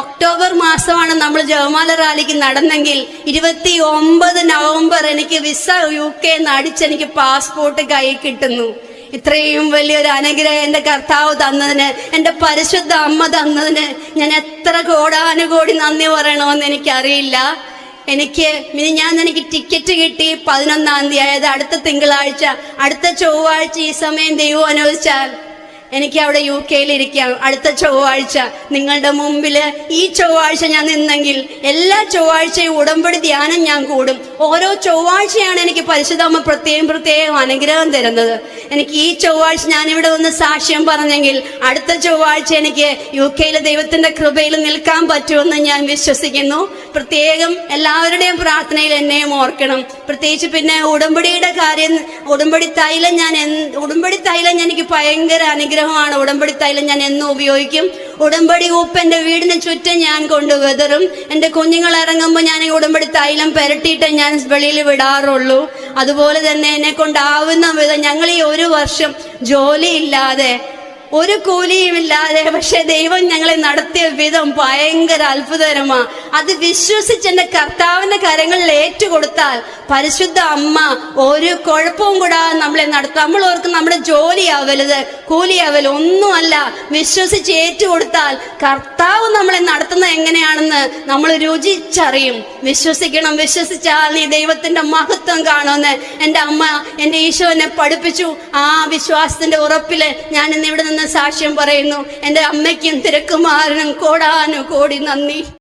ഒക്ടോബർ മാസമാണ് നമ്മൾ ജവമാല റാലിക്ക് നടന്നെങ്കിൽ ഇരുപത്തി ഒമ്പത് നവംബർ എനിക്ക് വിസ യു കെ അടിച്ചെനിക്ക് പാസ്പോർട്ട് കൈ കിട്ടുന്നു. ഇത്രയും വലിയൊരു അനുഗ്രഹം എന്റെ കർത്താവ് തന്നതിന് എന്റെ പരിശുദ്ധ അമ്മ തന്നതിന് ഞാൻ എത്ര കോടാനുകോടി നന്ദി പറയണമെന്ന് എനിക്കറിയില്ല. എനിക്ക് ഇനി ഞാൻ എനിക്ക് ടിക്കറ്റ് കിട്ടി പതിനൊന്നാം തീയതി അതായത് അടുത്ത തിങ്കളാഴ്ച അടുത്ത ചൊവ്വാഴ്ച ഈ സമയം ദൈവം അനുവദിച്ചാൽ എനിക്ക് അവിടെ യു കെയിൽ ഇരിക്കാം അടുത്ത ചൊവ്വാഴ്ച നിങ്ങളുടെ മുമ്പിൽ ഈ ചൊവ്വാഴ്ച ഞാൻ നിന്നെങ്കിൽ എല്ലാ ചൊവ്വാഴ്ചയും ഉടമ്പടി ധ്യാനം ഞാൻ കൂടും. ഓരോ ചൊവ്വാഴ്ചയാണ് എനിക്ക് പരിശുദ്ധമ്മ പ്രത്യേകം പ്രത്യേകം അനുഗ്രഹം തരുന്നത്. എനിക്ക് ഈ ചൊവ്വാഴ്ച ഞാൻ ഇവിടെ വന്ന് സാക്ഷ്യം പറഞ്ഞെങ്കിൽ അടുത്ത ചൊവ്വാഴ്ച എനിക്ക് യു കെയിലെ ദൈവത്തിന്റെ കൃപയിൽ നിൽക്കാൻ പറ്റുമെന്ന് ഞാൻ വിശ്വസിക്കുന്നു. പ്രത്യേകം എല്ലാവരുടെയും പ്രാർത്ഥനയിൽ എന്നെയും ഓർക്കണം. പ്രത്യേകിച്ച് പിന്നെ ഉടമ്പടിയുടെ കാര്യം ഉടമ്പടി തൈലം ഞാൻ ഉടമ്പടി തൈലം എനിക്ക് ഭയങ്കര അനുഗ്രഹമാണ് ഉടമ്പടി തൈലം ഞാൻ എന്നും ഉപയോഗിക്കും. ഉടമ്പടി ഉപ്പ് എന്റെ വീടിന് ചുറ്റും ഞാൻ കൊണ്ട് വെതറും. എന്റെ കുഞ്ഞുങ്ങൾ ഇറങ്ങുമ്പോൾ ഞാൻ ഉടമ്പടി തൈലം പുരട്ടിയിട്ട് ഞാൻ വെളിയിൽ വിടാറുള്ളൂ. അതുപോലെ തന്നെ എന്നെ കൊണ്ടാവുന്ന വിധം ഞങ്ങൾ ഈ ഒരു വർഷം ജോലിയില്ലാതെ ഒരു കൂലിയുമില്ലാതെ പക്ഷെ ദൈവം ഞങ്ങളെ നടത്തിയ വിധം ഭയങ്കര അത്ഭുതകരമാ. അത് വിശ്വസിച്ച് എന്റെ കർത്താവിന്റെ കരങ്ങളിൽ ഏറ്റുകൊടുത്താൽ പരിശുദ്ധ അമ്മ ഒരു കുഴപ്പവും കൂടാതെ നമ്മളെ നടത്തും. നമ്മൾ ഓർക്കും നമ്മുടെ ജോലിയാ വലുത് കൂലിയാ വലുത് ഒന്നുമല്ല വിശ്വസിച്ച് ഏറ്റുകൊടുത്താൽ കർത്താവ് നമ്മളെ നടത്തുന്നത് എങ്ങനെയാണെന്ന് നമ്മൾ രുചിച്ചറിയും. വിശ്വസിക്കണം വിശ്വസിച്ചാൽ നീ ദൈവത്തിന്റെ മഹത്വം കാണുമെന്ന് എന്റെ അമ്മ എന്റെ ഈശോ എന്നെ പഠിപ്പിച്ചു. ആ വിശ്വാസത്തിന്റെ ഉറപ്പിൽ ഞാൻ ഇന്ന് ഇവിടെ നിന്ന് സാക്ഷ്യം പറയുന്നു. എന്റെ അമ്മയ്ക്കും തിരക്കുമാരനും കോടാനു കോടി നന്ദി.